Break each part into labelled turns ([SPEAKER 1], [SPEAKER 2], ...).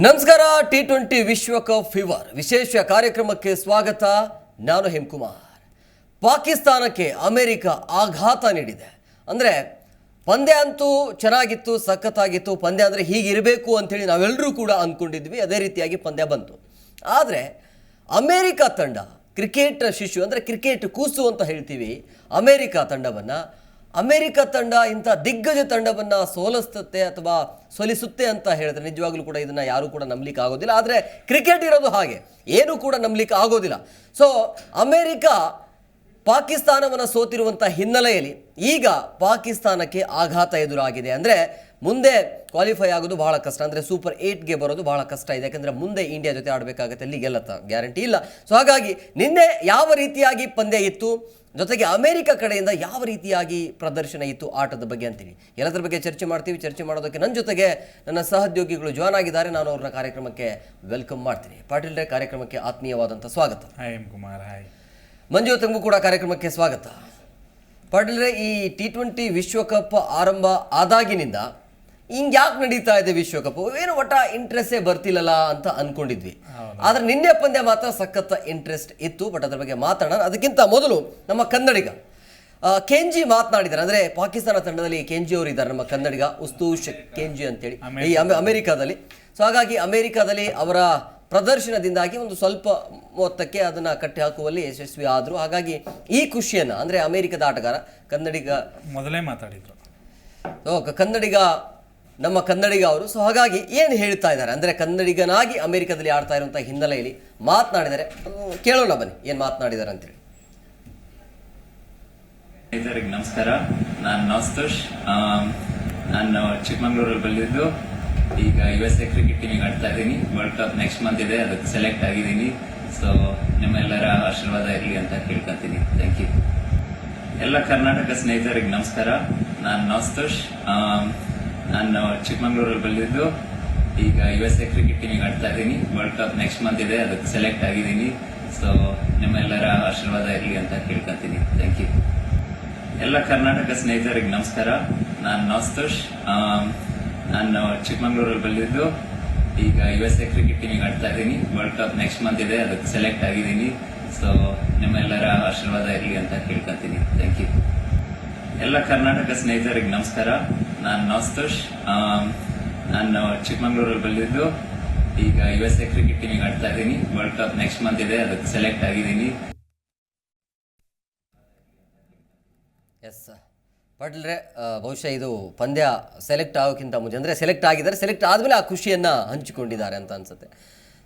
[SPEAKER 1] ನಮಸ್ಕಾರ, T twenty ವಿಶ್ವಕಪ್ fever. ವಿಶೇಷ ಕಾರ್ಯಕ್ರಮಕ್ಕೆ ಸ್ವಾಗತ, ನಾನು ಹೇಮ್ಕುಮಾರ್. ಪಾಕಿಸ್ತಾನಕ್ಕೆ ಅಮೆರಿಕ ಆಘಾತ ನೀಡಿದೆ. ಅಂದರೆ, ಪಂದ್ಯ ಅಂತೂ ಚೆನ್ನಾಗಿತ್ತು, ಸಖತ್ತಾಗಿತ್ತು. ಪಂದ್ಯ ಅಂದರೆ ಹೀಗಿರಬೇಕು ಅಂಥೇಳಿ ನಾವೆಲ್ಲರೂ ಕೂಡ ಅಂದ್ಕೊಂಡಿದ್ವಿ ಅದೇ ರೀತಿಯಾಗಿ ಪಂದ್ಯ ಬಂತು. ಆದರೆ, ಅಮೇರಿಕ ತಂಡ ಕ್ರಿಕೆಟ್ ಶಿಶು, ಅಂದರೆ ಕ್ರಿಕೆಟ್ ಕೂಸು ಅಂತ ಹೇಳ್ತೀವಿ. ಅಮೇರಿಕ ತಂಡವನ್ನು ಅಮೆರಿಕ ತಂಡ ಇಂಥ ದಿಗ್ಗಜ ತಂಡವನ್ನು ಸೋಲಿಸುತ್ತೆ ಅಥವಾ ಸೋಲಿಸುತ್ತೆ ಅಂತ ಹೇಳಿದ್ರೆ ನಿಜವಾಗ್ಲೂ ಕೂಡ ಇದನ್ನು ಯಾರೂ ಕೂಡ ನಂಬಲಿಕ್ಕೆ ಆಗೋದಿಲ್ಲ. ಆದರೆ ಕ್ರಿಕೆಟ್ ಇರೋದು ಹಾಗೆ. ಏನೂ ಕೂಡ ನಂಬಲಿಕ್ಕೆ ಆಗೋದಿಲ್ಲ. ಸೊ ಅಮೆರಿಕ ಪಾಕಿಸ್ತಾನವನ್ನು ಸೋತಿರುವಂಥ ಹಿನ್ನೆಲೆಯಲ್ಲಿ ಈಗ ಪಾಕಿಸ್ತಾನಕ್ಕೆ ಆಘಾತ ಎದುರಾಗಿದೆ. ಅಂದರೆ ಮುಂದೆ ಕ್ವಾಲಿಫೈ ಆಗೋದು ಬಹಳ ಕಷ್ಟ. ಅಂದರೆ ಸೂಪರ್ ಏಟ್ಗೆ ಬರೋದು ಬಹಳ ಕಷ್ಟ ಇದೆ. ಯಾಕಂದರೆ ಮುಂದೆ ಇಂಡಿಯಾ ಜೊತೆ ಆಡಬೇಕಾಗತ್ತೆ ಅಲ್ಲಿ ಗೆಲ್ಲತ್ತ? ಗ್ಯಾರಂಟಿ ಇಲ್ಲ. ಸೊ ಹಾಗಾಗಿ ನಿನ್ನೆ ಯಾವ ರೀತಿಯಾಗಿ ಪಂದ್ಯ ಇತ್ತು? ಜೊತೆಗೆ ಅಮೆರಿಕ ಕಡೆಯಿಂದ ಯಾವ ರೀತಿಯಾಗಿ ಪ್ರದರ್ಶನ ಇತ್ತು ಆಟದ ಬಗ್ಗೆ ಅಂತೀನಿ ಎಲ್ಲದರ ಬಗ್ಗೆ ಚರ್ಚೆ ಮಾಡ್ತೀವಿ. ಚರ್ಚೆ ಮಾಡೋದಕ್ಕೆ ನನ್ನ ಜೊತೆಗೆ ನನ್ನ ಸಹೋದ್ಯೋಗಿಗಳು ಜಾಯ್ನ್ ಆಗಿದ್ದಾರೆ. ನಾನು ಅವ್ರನ್ನ ಕಾರ್ಯಕ್ರಮಕ್ಕೆ ವೆಲ್ಕಮ್ ಮಾಡ್ತೀನಿ. ಪಾಟೀಲ್ ರೇ ಕಾರ್ಯಕ್ರಮಕ್ಕೆ ಆತ್ಮೀಯವಾದಂಥ ಸ್ವಾಗತ.
[SPEAKER 2] Hi M Kumar hi
[SPEAKER 1] Manju ತಂಗು ಕೂಡ ಕಾರ್ಯಕ್ರಮಕ್ಕೆ ಸ್ವಾಗತ. ಪಾಟೀಲ್ ಪಾಟೀಲ್ರೆ ಈ ಟಿ ಟ್ವೆಂಟಿ ವಿಶ್ವಕಪ್ ಆರಂಭ ಆದಾಗಿನಿಂದ ಹಿಂಗ್ ಯಾಕೆ ನಡೀತಾ ಇದೆ ವಿಶ್ವಕಪ್? ಏನು ಒಟ್ಟ ಇಂಟ್ರೆಸ್ಟೇ ಬರ್ತಿಲ್ಲಲ್ಲ ಅಂತ ಅನ್ಕೊಂಡಿದ್ವಿ. ಆದ್ರೆ ನಿನ್ನೆ ಪಂದ್ಯ ಮಾತ್ರ ಸಖತ್ ಇಂಟ್ರೆಸ್ಟ್ ಇತ್ತು ಬಟ್ ಅದ್ರ ಬಗ್ಗೆ ಮಾತಾಡೋಣ ಅದಕ್ಕಿಂತ ಮೊದಲು ನಮ್ಮ ಕನ್ನಡಿಗ. ಕೆಂಜಿ ಮಾತನಾಡಿದ್ದಾರೆ. ಅಂದ್ರೆ ಪಾಕಿಸ್ತಾನ ತಂಡದಲ್ಲಿ ಕೆಂಜಿ ಅವರು ಇದ್ದಾರೆ ನಮ್ಮ ಕನ್ನಡಿಗ ಉಸ್ತೂಷ್ ಕೆಂಜಿ ಅಂತೇಳಿ. ಈ ಅಮೆ- ಅಮೆರಿಕಾದಲ್ಲಿ. ಸೊ ಹಾಗಾಗಿ ಅಮೆರಿಕಾದಲ್ಲಿ ಅವರ ಪ್ರದರ್ಶನದಿಂದಾಗಿ ಒಂದು ಸ್ವಲ್ಪ ಮೊತ್ತಕ್ಕೆ ಅದನ್ನ ಕಟ್ಟಿ ಹಾಕುವಲ್ಲಿ ಯಶಸ್ವಿ ಆದ್ರು. ಹಾಗಾಗಿ ಈ ಖುಷಿಯನ್ನ ಅಂದ್ರೆ ಅಮೆರಿಕದ ಆಟಗಾರ ಕನ್ನಡಿಗ
[SPEAKER 2] ಮೊದಲೇ ಮಾತಾಡಿದ್ರು.
[SPEAKER 1] ಕನ್ನಡಿಗ ನಮ್ಮ ಕನ್ನಡಿಗ ಅವರು. ಸೊ ಹಾಗಾಗಿ ಏನು ಹೇಳ್ತಾ ಇದ್ದಾರೆ? ಅಂದರೆ ಕನ್ನಡಿಗನಾಗಿ ಅಮೆರಿಕದಲ್ಲಿ ಆಡ್ತಾ ಇರುವಂಥ ಹಿನ್ನೆಲೆಯಲ್ಲಿ ಮಾತನಾಡಿದರೆ ಕೇಳೋಣ ಬನ್ನಿ, ಏನು ಮಾತನಾಡಿದ್ದಾರೆ ಅಂತೇಳಿ
[SPEAKER 3] ಎಲ್ಲರಿಗೆ ನಮಸ್ಕಾರ. ನಾನು ನಾಸ್ತುಷ್. ನಾನು ಚಿಕ್ಕಮಂಗ್ಳೂರಲ್ಲಿ ಬಂದಿದ್ದು ಈಗ ಯು ಎಸ್ ಎ ಕ್ರಿಕೆಟ್ ಟೀಮಿಗೆ ಆಡ್ತಾ ಇದ್ದೀನಿ. ವರ್ಲ್ಡ್ ಕಪ್ ನೆಕ್ಸ್ಟ್ ಮಂತ್ ಇದೆ. ಅದಕ್ಕೆ ಸೆಲೆಕ್ಟ್ ಆಗಿದ್ದೀನಿ. ಸೊ ನಿಮ್ಮೆಲ್ಲರ ಆಶೀರ್ವಾದ ಇರಲಿ ಅಂತ ಕೇಳ್ಕೊತೀನಿ. ಥ್ಯಾಂಕ್ ಯು ಎಲ್ಲ ಕರ್ನಾಟಕ ಸ್ನೇಹಿತರಿಗೆ ನಮಸ್ಕಾರ. ನಾನು ನಾಸ್ತುಷ್. ನಾನು ಚಿಕ್ಕಮಂಗ್ಳೂರಲ್ಲಿ ಬಂದಿದ್ದು ಈಗ ಯು ಎಸ್ ಎ ಕ್ರಿಕೆಟ್ ಟೀಮಿಗೆ ಆಡ್ತಾ ಇದ್ದೀನಿ. ವರ್ಲ್ಡ್ ಕಪ್ ನೆಕ್ಸ್ಟ್ ಮಂತ್ ಇದೆ ಅದಕ್ಕೆ ಸೆಲೆಕ್ಟ್ ಆಗಿದ್ದೀನಿ. ಸೊ ನಿಮ್ಮೆಲ್ಲರ ಆಶೀರ್ವಾದ ಇರಲಿ ಅಂತ ಕೇಳ್ಕೊತೀನಿ. ಥ್ಯಾಂಕ್ ಯು ಎಲ್ಲ ಕರ್ನಾಟಕ ಸ್ನೇಹಿತರಿಗೆ ನಮಸ್ಕಾರ. ನಾನು ನವಸ್ತೋಷ್ ಆಮ್, ನಾನು ಚಿಕ್ಕಮಂಗ್ಳೂರಲ್ಲಿ ಬಂದಿದ್ದು ಈಗ ಯು ಎಸ್ ಎ ಕ್ರಿಕೆಟ್ ಟೀಮಿಗೆ ಆಡ್ತಾ ಇದ್ದೀನಿ. ವರ್ಲ್ಡ್ ಕಪ್ ನೆಕ್ಸ್ಟ್ ಮಂತ್ ಇದೆ ಅದಕ್ಕೆ ಸೆಲೆಕ್ಟ್ ಆಗಿದ್ದೀನಿ. ಸೊ ನಿಮ್ಮೆಲ್ಲರ ಆಶೀರ್ವಾದ ಇರಲಿ ಅಂತ ಕೇಳ್ಕೊತೀನಿ. ಥ್ಯಾಂಕ್ ಯು ಎಲ್ಲ ಕರ್ನಾಟಕ ಸ್ನೇಹಿತರಿಗೆ ನಮಸ್ಕಾರ. ನಾನು ನಾಸ್ತೋಷ್ ನಾನು ಚಿಕ್ಕಮಂಗ್ಳೂರಲ್ಲಿ ಬಂದಿದ್ದು ಈಗ ಯು ಎಸ್ ಎ ಕ್ರಿಕೆಟ್ ಟೀಮಿಗೆ ಆಡ್ತಾ ಇದ್ದೀನಿ. ವರ್ಲ್ಡ್ ಕಪ್ ನೆಕ್ಸ್ಟ್ ಮಂತ್ ಇದೆ, ಅದಕ್ಕೆ ಸೆಲೆಕ್ಟ್ ಆಗಿದ್ದೀನಿ.
[SPEAKER 1] ಎಸ್ ಪಾಟೀಲ್ರೆ ಬಹುಶಃ ಇದು ಪಂದ್ಯ ಸೆಲೆಕ್ಟ್ ಆಗೋಕ್ಕಿಂತ ಮುಂಚೆ, ಅಂದರೆ ಸೆಲೆಕ್ಟ್ ಆಗಿದ್ದಾರೆ ಸೆಲೆಕ್ಟ್ ಆದಮೇಲೆ ಆ ಖುಷಿಯನ್ನು ಹಂಚಿಕೊಂಡಿದ್ದಾರೆ ಅಂತ ಅನ್ಸುತ್ತೆ.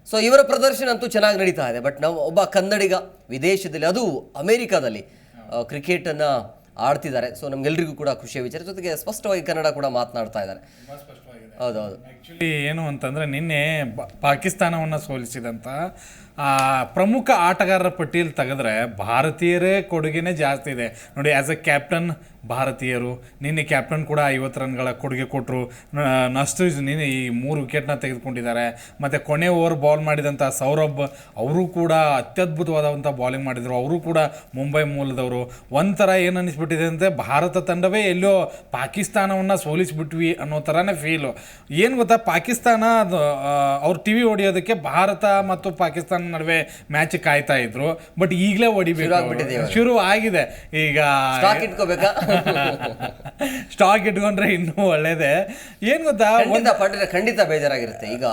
[SPEAKER 1] ಸೊ ಇವರ ಪ್ರದರ್ಶನ ಅಂತೂ ಚೆನ್ನಾಗಿ ನಡೀತಾ ಇದೆ ಬಟ್ ನಾವು ಒಬ್ಬ ಕನ್ನಡಿಗ ವಿದೇಶದಲ್ಲಿ, ಅದು ಅಮೇರಿಕಾದಲ್ಲಿ ಕ್ರಿಕೆಟನ್ನು ಆಡ್ತಿದ್ದಾರೆ. ಸೊ ನಮ್ಗೆಲ್ರಿಗೂ ಕೂಡ ಖುಷಿಯ ವಿಚಾರ. ಜೊತೆಗೆ ಸ್ಪಷ್ಟವಾಗಿ ಕನ್ನಡ ಕೂಡ ಮಾತನಾಡ್ತಾ ಇದ್ದಾರೆ. ಹೌದೌದು
[SPEAKER 2] ಆ್ಯಕ್ಚುಲಿ ಏನು ಅಂತಂದರೆ ನಿನ್ನೆ ಪಾಕಿಸ್ತಾನವನ್ನು ಸೋಲಿಸಿದಂಥ ಪ್ರಮುಖ ಆಟಗಾರರ ಪಟ್ಟಿಯಲ್ಲಿ ತೆಗೆದ್ರೆ ಭಾರತೀಯರೇ ಕೊಡುಗೆನೇ ಜಾಸ್ತಿ ಇದೆ. ನೋಡಿ ಆ್ಯಸ್ ಎ ಕ್ಯಾಪ್ಟನ್ ಭಾರತೀಯರು. ನಿನ್ನೆ ಕ್ಯಾಪ್ಟನ್ ಕೂಡ ಐವತ್ತು ರನ್ಗಳ ಕೊಡುಗೆ ಕೊಟ್ಟರು ನಷ್ಟು ನಿನ್ನೆ ಈ ಮೂರು ವಿಕೆಟ್ನ ತೆಗೆದುಕೊಂಡಿದ್ದಾರೆ. ಮತ್ತು ಕೊನೆ ಓವರ್ ಬಾಲ್ ಮಾಡಿದಂಥ ಸೌರಭ್ ಅವರು ಕೂಡ ಅತ್ಯದ್ಭುತವಾದಂಥ ಬಾಲಿಂಗ್ ಮಾಡಿದರು. ಅವರು ಕೂಡ ಮುಂಬೈ ಮೂಲದವರು. ಒಂಥರ ಏನು ಅನ್ನಿಸ್ಬಿಟ್ಟಿದೆ ಅಂದರೆ ಭಾರತ ತಂಡವೇ ಎಲ್ಲೋ ಪಾಕಿಸ್ತಾನವನ್ನು ಸೋಲಿಸಿಬಿಟ್ವಿ ಅನ್ನೋ ಥರನೇ ಫೀಲು ಏನು ಗೊತ್ತಾ? ಪಾಕಿಸ್ತಾನ ಅದು, ಅವ್ರು ಟಿ ವಿ ಹೊಡೆಯೋದಕ್ಕೆ ಭಾರತ ಮತ್ತು ಪಾಕಿಸ್ತಾನ ನಡುವೆ ಮ್ಯಾಚ್ ಕಾಯ್ತಾ ಇದ್ರು. ಬಟ್ ಈಗಲೇ ಹೊಡಿಬೇಕು. ಶುರು ಆಗಿದೆ. ಈಗ
[SPEAKER 1] ಸ್ಟಾಕ್ ಇಟ್ಕೋಬೇಕಾ?
[SPEAKER 2] ಸ್ಟಾಕ್ ಇಟ್ಕೊಂಡ್ರೆ ಇನ್ನೂ ಒಳ್ಳೇದೇ. ಏನು ಗೊತ್ತಾ?
[SPEAKER 1] ಖಂಡಿತ ಪಾಟೀಲ್ ಖಂಡಿತ ಬೇಜಾರಾಗಿರುತ್ತೆ. ಈಗ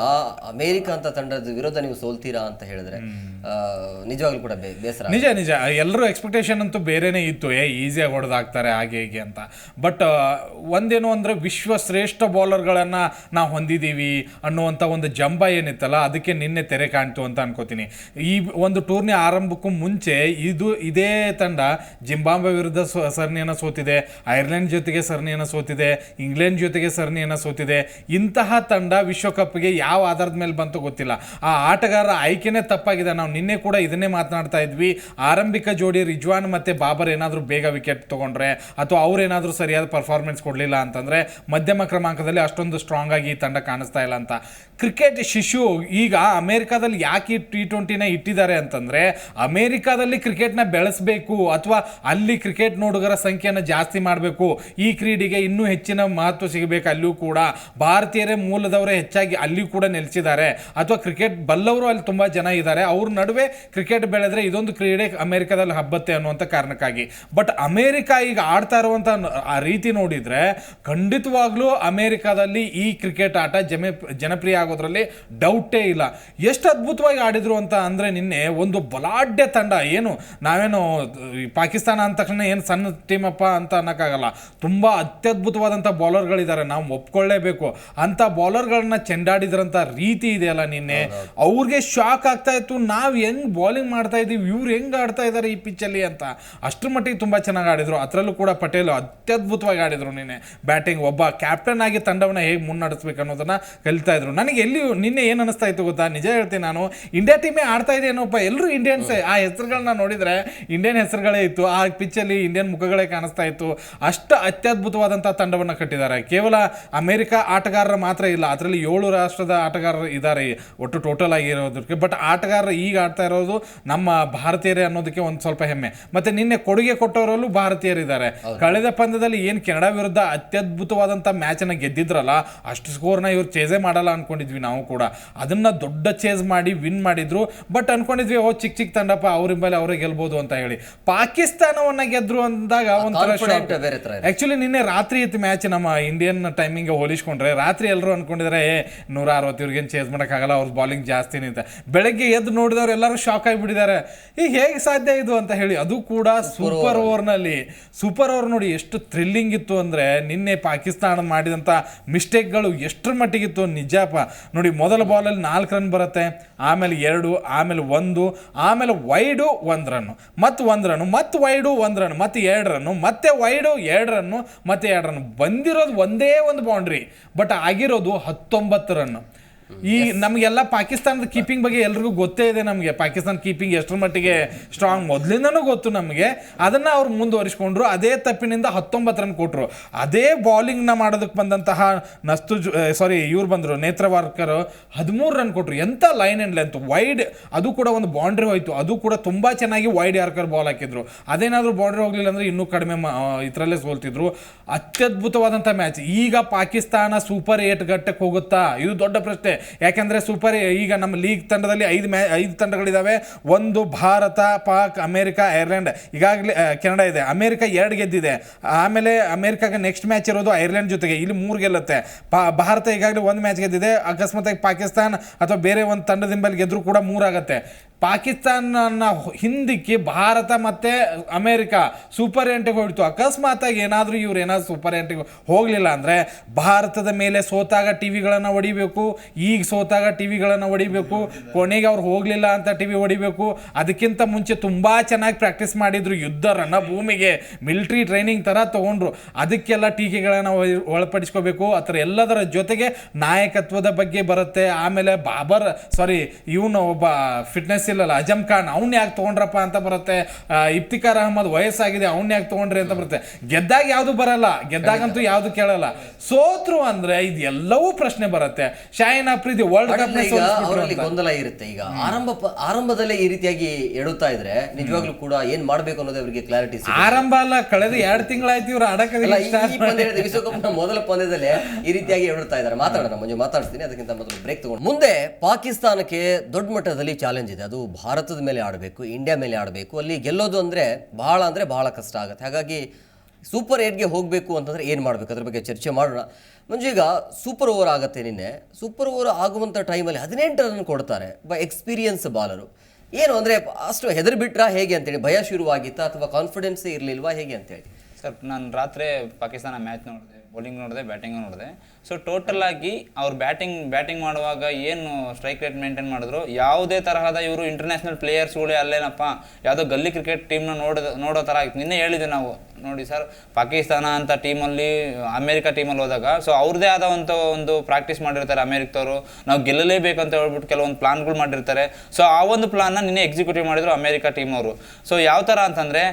[SPEAKER 1] ಅಮೇರಿಕ ಅಂತ ತಂಡದ ವಿರೋಧ ನೀವು ಸೋಲ್ತೀರಾ ಅಂತ ಹೇಳಿದ್ರೆ ನಿಜವಾಗ್ಲೂ ಕೂಡ ಬೇಸರ
[SPEAKER 2] ನಿಜ ನಿಜ. ಎಲ್ಲರೂ ಎಕ್ಸ್ಪೆಕ್ಟೇಷನ್ ಅಂತೂ ಬೇರೆನೇ ಇತ್ತು. ಏ ಈಸಿಯಾಗಿ ಹೊಡೆದಾಕ್ತಾರೆ ಹಾಗೆ ಹೀಗೆ ಅಂತ. ಬಟ್ ಒಂದೇನು ಅಂದ್ರೆ ವಿಶ್ವ ಶ್ರೇಷ್ಠ ಬೌಲರ್ಗಳನ್ನು ನಾವು ಹೊಂದಿದೀವಿ ಅನ್ನುವಂಥ ಒಂದು ಜಂಬ ಏನಿತ್ತಲ್ಲ ಅದಕ್ಕೆ ನಿನ್ನೆ ತೆರೆ ಕಾಣ್ತು ಅಂತ ಅನ್ಕೋತೀನಿ. ಈ ಒಂದು ಟೂರ್ನಿ ಆರಂಭಕ್ಕೂ ಮುಂಚೆ ಇದು ಇದೇ ತಂಡ ಜಿಂಬಾಂಬೆ ವಿರುದ್ಧ ಸರಣಿಯನ್ನು ಸೋತಿದೆ. ಐರ್ಲೆಂಡ್ ಜೊತೆಗೆ ಸರಣಿಯನ್ನು ಸೋತಿದೆ. ಇಂಗ್ಲೆಂಡ್ ಜೊತೆಗೆ ಸರಣಿಯನ್ನು ಸೋತಿದೆ. ಇಂತಹ ತಂಡ ವಿಶ್ವಕಪ್ಗೆ ಯಾವ ಆಧಾರದ ಮೇಲೆ ಬಂತು ಗೊತ್ತಿಲ್ಲ. ಆ ಆಟಗಾರರ ಆಯ್ಕೆನೇ ತಪ್ಪಾಗಿದೆ. ನಾವು ನಿನ್ನೆ ಕೂಡ ಇದನ್ನೇ ಮಾತನಾಡ್ತಾ ಇದ್ವಿ. ಆರಂಭಿಕ ಜೋಡಿ ರಿಜ್ವಾನ್ ಮತ್ತೆ ಬಾಬರ್ ಏನಾದರೂ ಬೇಗ ವಿಕೆಟ್ ತೊಗೊಂಡ್ರೆ ಅಥವಾ ಅವ್ರೇನಾದರೂ ಸರಿಯಾದ ಪರ್ಫಾರ್ಮೆನ್ಸ್ ಕೊಡಲಿಲ್ಲ ಅಂತಂದರೆ ಮಧ್ಯಮ ಕ್ರಮಾಂಕದಲ್ಲಿ ಅಷ್ಟೊಂದು ಸ್ಟ್ರಾಂಗ್ ಆಗಿ ಈ ತಂಡ ಕಾಣಿಸ್ತಾ ಇಲ್ಲ ಅಂತ. ಕ್ರಿಕೆಟ್ ಶಿಶು ಈಗ ಅಮೆರಿಕಾದಲ್ಲಿ ಯಾಕೆ ಟಿ ಟ್ವೆಂಟಿನ ಇಟ್ಟಿದ್ದಾರೆ ಅಂತಂದರೆ ಅಮೇರಿಕಾದಲ್ಲಿ ಕ್ರಿಕೆಟ್ನ ಬೆಳೆಸಬೇಕು ಅಥವಾ ಅಲ್ಲಿ ಕ್ರಿಕೆಟ್ ನೋಡುಗರ ಸಂಖ್ಯೆಯನ್ನು ಜಾಸ್ತಿ ಮಾಡಬೇಕು. ಈ ಕ್ರೀಡೆಗೆ ಇನ್ನೂ ಹೆಚ್ಚಿನ ಮಹತ್ವ ಸಿಗಬೇಕು. ಅಲ್ಲಿಯೂ ಕೂಡ ಭಾರತೀಯರೇ ಮೂಲದವರೇ ಹೆಚ್ಚಾಗಿ ಅಲ್ಲಿಯೂ ಕೂಡ ನೆಲೆಸಿದ್ದಾರೆ. ಅಥವಾ ಕ್ರಿಕೆಟ್ ಬಲ್ಲವರು ಅಲ್ಲಿ ತುಂಬ ಜನ ಇದ್ದಾರೆ. ಅವ್ರ ನಡುವೆ ಕ್ರಿಕೆಟ್ ಬೆಳೆದ್ರೆ ಇದೊಂದು ಕ್ರೀಡೆ ಅಮೆರಿಕಾದಲ್ಲಿ ಹಬ್ಬತ್ತೆ ಅನ್ನುವಂಥ ಕಾರಣಕ್ಕಾಗಿ. ಬಟ್ ಅಮೇರಿಕಾ ಈಗ ಆಡ್ತಾ ಇರುವಂಥ ಆ ರೀತಿ ನೋಡಿದರೆ ಖಂಡಿತವಾಗ್ಲೂ ಅಮೇರಿಕಾದಲ್ಲಿ ಈ ಕ್ರಿಕೆಟ್ ಆಟ ಜಮೆ, ಜನಪ್ರಿಯ ಆಗೋದ್ರಲ್ಲಿ ಡೌಟೇ ಇಲ್ಲ. ಎಷ್ಟು ಅದ್ಭುತವಾಗಿ ಆಡಿದ್ರು ಅಂತ ಅಂದ್ರೆ ನಿನ್ನೆ ಒಂದು ಬಲಾಢ್ಯ ತಂಡ ಏನು ನಾವೇನು ಪಾಕಿಸ್ತಾನ ಅಂದ ತಕ್ಷಣ ಏನು ಸಣ್ಣ ಟೀಮಪ್ಪ ಅಂತ ಅನ್ನೋಕ್ಕಾಗಲ್ಲ. ತುಂಬಾ ಅತ್ಯದ್ಭುತವಾದಂಥ ಬೌಲರ್ಗಳಿದ್ದಾರೆ ನಾವು ಒಪ್ಕೊಳ್ಳೇಬೇಕು. ಅಂತ ಬೌಲರ್ಗಳನ್ನ ಚೆಂಡಾಡಿದ್ರಂಥ ರೀತಿ ಇದೆಯಲ್ಲ ನಿನ್ನೆ. ಅವ್ರಿಗೆ ಶಾಕ್ ಆಗ್ತಾ ಇತ್ತು. ನಾವು ಹೆಂಗ್ ಬೌಲಿಂಗ್ ಮಾಡ್ತಾ ಇದ್ದೀವಿ? ಇವ್ರು ಹೆಂಗ್ ಆಡ್ತಾ ಇದ್ದಾರೆ ಈ ಪಿಚ್ಚಲ್ಲಿ ಅಂತ. ಅಷ್ಟ್ರ ಮಟ್ಟಿಗೆ ತುಂಬಾ ಚೆನ್ನಾಗಿ ಆಡಿದ್ರು. ಅದರಲ್ಲೂ ಕೂಡ ಪಟೇಲ್ ಅತ್ಯದ್ಭುತವಾಗಿ ಆಡಿದ್ರು ನಿನ್ನೆ. ಬ್ಯಾಟಿಂಗ್ ಒಬ್ಬ ಕ್ಯಾಪ್ಟನ್ ಆಗಿ ತಂಡವನ್ನ ಹೇಗೆ ಮುನ್ನಡೆಸ್ಬೇಕು ಅನ್ನೋದನ್ನ ಕಲಿತಾ ಇದ್ರು. ನನಗೆ ಎಲ್ಲಿ ನಿನ್ನೆ ಏನು ಅನಿಸ್ತಾ ಇತ್ತು ಗೊತ್ತಾ? ನಿಜ ಹೇಳ್ತೀನಿ ನಾನು. ಇಂಡಿಯಾ ಟೀಮೇ ಆಡ್ತಾ ಇದೆ ಏನೋಪ್ಪ ಎಲ್ಲರೂ ಇಂಡಿಯನ್ಸ್ ಆ ಹೆಸರುಗಳನ್ನ ನೋಡಿದ್ರೆ ಇಂಡಿಯನ್ ಹೆಸರುಗಳೇ ಇತ್ತು. ಆ ಪಿಚ್ಚಲ್ಲಿ ಇಂಡಿಯನ್ ಮುಖಗಳೇ ಕಾಣಿಸ್ತಾ ಇತ್ತು. ಅಷ್ಟು ಅತ್ಯದ್ಭುತವಾದಂಥ ತಂಡವನ್ನು ಕಟ್ಟಿದ್ದಾರೆ. ಕೇವಲ ಅಮೆರಿಕ ಆಟಗಾರರು ಮಾತ್ರ ಇಲ್ಲ ಅದರಲ್ಲಿ ಏಳು ರಾಷ್ಟ್ರದ ಆಟಗಾರರು ಇದ್ದಾರೆ ಒಟ್ಟು ಟೋಟಲ್ ಆಗಿರೋದಕ್ಕೆ ಬಟ್ ಆಟಗಾರರು ಈಗ ಆಡ್ತಾ ಇರೋದು ನಮ್ಮ ಭಾರತೀಯರೇ ಅನ್ನೋದಕ್ಕೆ ಒಂದು ಸ್ವಲ್ಪ ಹೆಮ್ಮೆ. ಮತ್ತೆ ನಿನ್ನೆ ಕೊಡುಗೆ ಕೊಟ್ಟವರಲ್ಲೂ ಭಾರತೀಯರಿದ್ದಾರೆ ಕಳೆದ ಪಂದ್ಯದಲ್ಲಿ ಏನು ಕೆನಡಾ ವಿರುದ್ಧ ಅತ್ಯದ್ಭುತವಾದಂಥ ಮ್ಯಾಚನ್ನು ಗೆದ್ದಿದ್ರಲ್ಲ ಅಷ್ಟು ಸ್ಕೋರ್ನ ಇವ್ರು ಚೇಸೇ ಮಾಡಲ್ಲ ಅನ್ಕೊಂಡಿದ್ವಿ ನಾವು ಕೂಡ. ಅದನ್ನ ದೊಡ್ಡ ಚೇಸ್ ಮಾಡಿ ವಿನ್ ಮಾಡಿದ್ರು ಬಟ್ ಅನ್ಕೊಂಡಿದ್ವಿ ಓ ಚಿಕ್ಕ ಚಿಕ್ಕ ತಂಡಪ್ಪ ಅವ್ರ ಮೇಲೆ ಅವರೇ ಗೆಲ್ಬೋದು ಅಂತ ಹೇಳಿ. ಪಾಕಿಸ್ತಾನವನ್ನ ಗೆದ್ರು ಅಂದಾಗ ಒಂಥರ. ಆಕ್ಚುಲಿ ನಿನ್ನೆ ರಾತ್ರಿ ಇತ್ತು ಮ್ಯಾಚ್ ನಮ್ಮ ಇಂಡಿಯನ್ ಟೈಮಿಂಗ್ ಹೋಲಿಸ್ಕೊಂಡ್ರೆ. ರಾತ್ರಿ ಎಲ್ಲರೂ ಅನ್ಕೊಂಡಿದ್ರೆ ಏ ನೂರ ಅರವತ್ತು ಇವ್ರಿಗೇನು ಚೇಸ್ ಮಾಡೋಕ್ಕಾಗಲ್ಲ ಅವ್ರ ಬಾಲಿಂಗ್ ಜಾಸ್ತಿ ಅಂತ ಬೆಳಗ್ಗೆ ಎದ್ದು ನೋಡಿದವ್ರು ಎಲ್ಲರೂ ಶಾಕ್ ಆಗಿಬಿಟ್ಟಿದ್ದಾರೆ. ಈ ಹೇಗೆ ಸಾಧ್ಯ ಇದು ಅಂತ ಹೇಳಿ ಅದು ಕೂಡ ಸೂಪರ್ ಓವರ್ನಲ್ಲಿ ಸೂಪರ್ ಓವರ್ ನೋಡಿ ಎಷ್ಟು ಥ್ರಿಲ್ಲಿಂಗ್ ಇತ್ತು ಅಂದ್ರೆ ನಿನ್ನೆ ಪಾಕಿಸ್ತಾನ ಮಾಡಿದಂಥ ಮಿಸ್ಟೇಕ್ಗಳು ಎಷ್ಟರ ಮಟ್ಟಿಗಿತ್ತು ನಿಜಾಪ ನೋಡಿ ಮೊದಲ ಬಾಲಲ್ಲಿ ನಾಲ್ಕು ರನ್ ಬರುತ್ತೆ. ಆಮೇಲೆ ಎರಡು, ಆಮೇಲೆ ಒಂದು, ಆಮೇಲೆ ವೈಡು ಒಂದು ರನ್ನು ಮತ್ತು ಒಂದು ರನ್ನು ಮತ್ತು ವೈಡು ಒಂದು ರನ್ ಮತ್ತು ಎರಡು ರನ್ನು ಮತ್ತೆ ವೈಡು ಎರಡು ರನ್ನು ಮತ್ತು ಎರಡು ರನ್ ಬಂದಿರೋದು ಒಂದೇ ಒಂದು ಬೌಂಡ್ರಿ ಬಟ್ ಆಗಿರೋದು ಹತ್ತೊಂಬತ್ತು ರನ್ ಈ ನಮಗೆಲ್ಲ ಪಾಕಿಸ್ತಾನದ ಕೀಪಿಂಗ್ ಬಗ್ಗೆ ಎಲ್ರಿಗೂ ಗೊತ್ತೇ ಇದೆ ನಮಗೆ. ಪಾಕಿಸ್ತಾನ ಕೀಪಿಂಗ್ ಎಷ್ಟರ ಮಟ್ಟಿಗೆ ಸ್ಟ್ರಾಂಗ್ ಮೊದಲಿಂದನೂ ಗೊತ್ತು ನಮಗೆ. ಅದನ್ನ ಅವ್ರು ಮುಂದುವರಿಸ್ಕೊಂಡ್ರು. ಅದೇ ತಪ್ಪಿನಿಂದ ಹತ್ತೊಂಬತ್ತು ರನ್ ಕೊಟ್ಟರು ಅದೇ ಬೌಲಿಂಗ್ನ ಮಾಡೋದಕ್ಕೆ ಬಂದಂತಹ ನಸ್ತು ಸಾರಿ ಇವ್ರು ಬಂದರು ನೇತ್ರವಾರ್ಕರ್ ಹದಿಮೂರು ರನ್ ಕೊಟ್ಟರು ಎಂಥ ಲೈನ್ ಆ್ಯಂಡ್ ಲೆಂತ್ ವೈಡ್ ಅದು ಕೂಡ ಒಂದು ಬೌಂಡ್ರಿ ಹೋಯ್ತು. ಅದು ಕೂಡ ತುಂಬ ಚೆನ್ನಾಗಿ ವೈಡ್ ಯಾರ್ಕರ್ ಬಾಲ್ ಹಾಕಿದ್ರು. ಅದೇನಾದರೂ ಬೌಂಡ್ರಿ ಹೋಗ್ಲಿಲ್ಲ ಅಂದ್ರೆ ಇನ್ನೂ ಕಡಿಮೆ ಇದರಲ್ಲೇ ಸೋಲ್ತಿದ್ರು. ಅತ್ಯದ್ಭುತವಾದಂಥ ಮ್ಯಾಚ್ ಈಗ ಪಾಕಿಸ್ತಾನ ಸೂಪರ್ ಏಟ್ ಘಟ್ಟಕ್ಕೆ ಹೋಗುತ್ತಾ? ಇದು ದೊಡ್ಡ ಪ್ರಶ್ನೆ. ಯಾಕಂದ್ರೆ ಸೂಪರ್ ಈಗ ನಮ್ಮ ಲೀಗ್ ತಂಡದಲ್ಲಿ ಐದು ಮ್ಯಾ, ಐದು ತಂಡಗಳಿದ್ದಾವೆ ಒಂದು ಭಾರತ, ಪಾಕ್, ಅಮೇರಿಕಾ, ಐರ್ಲೆಂಡ್. ಈಗಾಗಲೇ ಕೆನಡಾ ಇದೆ. ಅಮೇರಿಕ ಎರಡು ಗೆದ್ದಿದೆ. ಆಮೇಲೆ ಅಮೇರಿಕಾಗೆ ನೆಕ್ಸ್ಟ್ ಮ್ಯಾಚ್ ಇರೋದು ಐರ್ಲೆಂಡ್ ಜೊತೆಗೆ. ಇಲ್ಲಿ ಮೂರು ಗೆಲ್ಲುತ್ತೆ. ಭಾರತ ಈಗಾಗಲೇ ಒಂದು ಮ್ಯಾಚ್ ಗೆದ್ದಿದೆ. ಅಕಸ್ಮಾತ್ ಪಾಕಿಸ್ತಾನ ಅಥವಾ ಬೇರೆ ಒಂದು ತಂಡದಿಂಬಲ್ಲಿ ಗೆದ್ದರೂ ಕೂಡ ಮೂರಾಗತ್ತೆ ಪಾಕಿಸ್ತಾನ ಹಿಂದಿಕ್ಕಿ ಭಾರತ ಮತ್ತೆ ಅಮೇರಿಕ ಸೂಪರ್ ಎಂಟಿಗೆ ಹೋಗ್ತು ಅಕಸ್ಮಾತಾಗಿ ಏನಾದರೂ ಇವ್ರು ಏನಾದರೂ ಸೂಪರ್ ಎಂಟಿಗೆ ಹೋಗಲಿಲ್ಲ ಅಂದರೆ ಭಾರತದ ಮೇಲೆ ಸೋತಾಗ ಟಿ ವಿಗಳನ್ನು ಹೊಡಿಬೇಕು, ಈಗ ಸೋತಾಗ ಟಿ ವಿಗಳನ್ನು ಹೊಡಿಬೇಕು, ಕೊನೆಗೆ ಅವ್ರು ಹೋಗಲಿಲ್ಲ ಅಂತ ಟಿವಿ ಹೊಡಿಬೇಕು, ಅದಕ್ಕಿಂತ ಮುಂಚೆ ತುಂಬ ಚೆನ್ನಾಗಿ ಪ್ರಾಕ್ಟೀಸ್ ಮಾಡಿದ್ರು ಯುದ್ಧ ರಣಭೂಮಿಗೆ, ಮಿಲಿಟ್ರಿ ಟ್ರೈನಿಂಗ್ ಥರ ತೊಗೊಂಡ್ರು. ಅದಕ್ಕೆಲ್ಲ ಟೀಕೆಗಳನ್ನು ಒಳ- ಒಳಪಡಿಸ್ಕೋಬೇಕು. ಆ ಎಲ್ಲದರ ಜೊತೆಗೆ ನಾಯಕತ್ವದ ಬಗ್ಗೆ ಬರುತ್ತೆ. ಆಮೇಲೆ ಬಾಬರ್ ಸಾರಿ ಇವನು ಒಬ್ಬ ಫಿಟ್ನೆಸ್ ಇಲ್ಲಲ್ಲ ಅಜಮ್ ಖಾನ್ ಅವ್ನ ಯಾಕೆ ತೊಗೊಂಡ್ರಪ್ಪ ಅಂತ ಬರುತ್ತೆ. ಇಫ್ತಿಕಾರ್ ಅಹಮದ್ ವಯಸ್ಸಾಗಿದೆ ಅವ್ನ ಯಾಕೆ ತೊಗೊಂಡ್ರಿ ಅಂತ ಬರುತ್ತೆ. ಗೆದ್ದಾಗ ಯಾವುದು ಬರಲ್ಲ. ಗೆದ್ದಾಗಂತೂ ಯಾವುದು ಕೇಳಲ್ಲ. ಸೋತ್ರು ಅಂದ್ರೆ ಇದೆಲ್ಲವೂ ಪ್ರಶ್ನೆ ಬರುತ್ತೆ. ಶಾಯಿನ್ ಅಫ್ರಿದಿ ವರ್ಲ್ಡ್ ಕಪ್
[SPEAKER 1] ಗೊಂದಲ ಇರುತ್ತೆ. ಈಗ ಆರಂಭ ಆರಂಭದಲ್ಲೇ ಈ ರೀತಿಯಾಗಿ ಎಡುತ್ತಾ ಇದ್ರೆ ನಿಜವಾಗ್ಲೂ ಕೂಡ ಏನ್ ಮಾಡ್ಬೇಕು ಅನ್ನೋದು ಅವರಿಗೆ ಕ್ಲಾರಿಟಿ
[SPEAKER 2] ಆರಂಭ ಅಲ್ಲ ಕಳೆದ ಎರಡು ತಿಂಗಳಾಯ್ತು ಇವ್ರು
[SPEAKER 1] ಹೇಳಿದೆ, ವಿಶ್ವಕಪ್ನ ಮೊದಲ ಪಂದ್ಯದಲ್ಲಿ ಈ ರೀತಿಯಾಗಿ ಎಡುತ್ತಾ ಇದ್ದಾರೆ. ಮಾತಾಡೋಣ ಮಂಜು ಮಾತಾಡ್ತೀನಿ ಅದಕ್ಕಿಂತ ಮೊದಲು ಬ್ರೇಕ್ ತಗೊಂಡು. ಮುಂದೆ ಪಾಕಿಸ್ತಾನಕ್ಕೆ ದೊಡ್ಡ ಮಟ್ಟದಲ್ಲಿ ಚಾಲೆಂಜ್ ಇದೆ. ಅದು ಭಾರತದ ಮೇಲೆ ಆಡಬೇಕು ಇಂಡಿಯಾ ಮೇಲೆ ಆಡಬೇಕು, ಅಲ್ಲಿ ಗೆಲ್ಲೋದು ಅಂದರೆ ಬಹಳ ಅಂದರೆ ಬಹಳ ಕಷ್ಟ ಆಗುತ್ತೆ. ಹಾಗಾಗಿ ಸೂಪರ್ ಏಟ್ಗೆ ಹೋಗಬೇಕು ಅಂತಂದರೆ ಏನು ಮಾಡಬೇಕು? ಅದ್ರ ಬಗ್ಗೆ ಚರ್ಚೆ ಮಾಡೋಣ. ಮಂಜು ಈಗ ಸೂಪರ್ ಓವರ್ ಆಗುತ್ತೆ ನಿನ್ನೆ. ಸೂಪರ್ ಓವರ್ ಆಗುವಂಥ ಟೈಮಲ್ಲಿ ಹದಿನೆಂಟು ರನ್ ಕೊಡ್ತಾರೆ ಬ ಎಕ್ಸ್ಪೀರಿಯನ್ಸ್ ಬಾಲರು ಏನು ಅಂದರೆ ಅಷ್ಟು ಹೆದರ್ಬಿಟ್ರಾ ಹೇಗೆ ಅಂತೇಳಿ, ಭಯ ಶುರುವಾಗಿತ್ತಾ ಅಥವಾ ಕಾನ್ಫಿಡೆನ್ಸೇ ಇರಲಿಲ್ವಾ ಹೇಗೆ ಅಂತೇಳಿ?
[SPEAKER 4] ಸರ್, ನಾನು ರಾತ್ರಿ ಪಾಕಿಸ್ತಾನ ಮ್ಯಾಚ್ ನೋಡಿದೆ. ಬೌಲಿಂಗ್ ನೋಡಿದೆ ಬ್ಯಾಟಿಂಗ್ ನೋಡಿದೆ. ಸೊ ಟೋಟಲ್ ಆಗಿ ಅವ್ರು ಬ್ಯಾಟಿಂಗ್ ಬ್ಯಾಟಿಂಗ್ ಮಾಡುವಾಗ ಏನು ಸ್ಟ್ರೈಕ್ ರೇಟ್ ಮೇಂಟೈನ್ ಮಾಡಿದ್ರು? ಯಾವುದೇ ತರಹದ ಇವರು ಇಂಟರ್ನ್ಯಾಷನಲ್ ಪ್ಲೇಯರ್ಸ್ಗಳು ಅಲ್ಲೇನಪ್ಪ, ಯಾವುದೋ ಗಲ್ಲಿ ಕ್ರಿಕೆಟ್ ಟೀಮ್ನ ನೋಡೋ ನೋಡೋ ಥರ ಆಗಿತ್ತು. ನಿನ್ನೆ ಹೇಳಿದ್ದೆ ನಾವು. ನೋಡಿ ಸರ್, ಪಾಕಿಸ್ತಾನ ಅಂತ ಟೀಮಲ್ಲಿ, ಅಮೇರಿಕ ಟೀಮಲ್ಲಿ ಹೋದಾಗ ಸೊ ಅವ್ರದ್ದೇ ಆದ ಒಂದು ಒಂದು ಪ್ರಾಕ್ಟೀಸ್ ಮಾಡಿರ್ತಾರೆ ಅಮೇರಿಕದವರು. ನಾವು ಗೆಲ್ಲಲೇಬೇಕಂತ ಹೇಳ್ಬಿಟ್ಟು ಕೆಲವೊಂದು ಪ್ಲಾನ್ಗಳು ಮಾಡಿರ್ತಾರೆ. ಸೊ ಆ ಒಂದು ಪ್ಲಾನ್ನ ನಿನ್ನೆ ಎಕ್ಸಿಕ್ಯೂಟಿವ್ ಮಾಡಿದ್ರು ಅಮೇರಿಕ ಟೀಮ್ ಅವರು ಸೊ ಯಾವ ಥರ ಅಂತಂದರೆ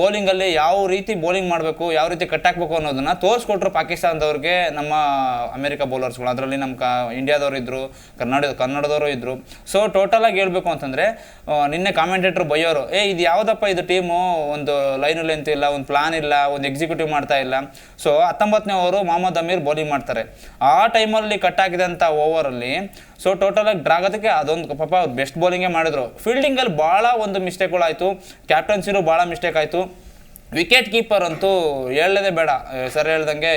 [SPEAKER 4] ಬೌಲಿಂಗಲ್ಲಿ ಯಾವ ರೀತಿ ಬೌಲಿಂಗ್ ಮಾಡಬೇಕು, ಯಾವ ರೀತಿ ಕಟ್ ಹಾಕ್ಬೇಕು ಅನ್ನೋದನ್ನ ತೋರಿಸ್ಕೊಟ್ರು ಪಾಕಿಸ್ತಾನದವ್ರಿಗೆ ನಮ್ಮ ಅಮೇರಿಕ ಬೌಲರ್ಸ್ಗಳು ಅದರಲ್ಲಿ ನಮ್ಮ ಕ, ಇಂಡಿಯಾದವರು ಇದ್ದರು ಕನ್ನಡ ಕನ್ನಡದವರು ಇದ್ದರು ಸೊ ಟೋಟಲಾಗಿ ಹೇಳಬೇಕು ಅಂತಂದರೆ ನಿನ್ನೆ ಕಾಮೆಂಟೇಟರ್ ಬೈಯೋರು, ಏ, ಇದು ಯಾವುದಪ್ಪ ಇದು ಟೀಮು ಒಂದು ಲೈನಲ್ಲಿ ಅಂತ ಇಲ್ಲ ಒಂದು ಪ್ಲಾನ್ ಇಲ್ಲ, ಒಂದು ಎಕ್ಸಿಕ್ಯೂಟಿವ್ ಮಾಡ್ತಾ ಇಲ್ಲ. ಸೊ ಹತ್ತೊಂಬತ್ತನೇ ಓವರು ಮೊಹಮ್ಮದ್ ಅಮೀರ್ ಬೌಲಿಂಗ್ ಮಾಡ್ತಾರೆ. ಆ ಟೈಮಲ್ಲಿ ಕಟ್ ಆಗಿದಂಥ ಓವರಲ್ಲಿ ಸೊ ಟೋಟಲಾಗಿ ಡ್ರಾಗೋದಕ್ಕೆ ಅದೊಂದು ಪಾಪ ಅವ್ರು ಬೆಸ್ಟ್ ಬೌಲಿಂಗೇ ಮಾಡಿದ್ರು. ಫೀಲ್ಡಿಂಗಲ್ಲಿ ಭಾಳ ಒಂದು ಮಿಸ್ಟೇಕ್ಗಳಾಯಿತು ಕ್ಯಾಪ್ಟನ್ಸಿನೂ ಭಾಳ ಮಿಸ್ಟೇಕ್ ಆಯಿತು. ವಿಕೆಟ್ ಕೀಪರ್ ಅಂತೂ ಹೇಳದೇ ಬೇಡ. ಸರ್ ಹೇಳ್ದಂಗೆ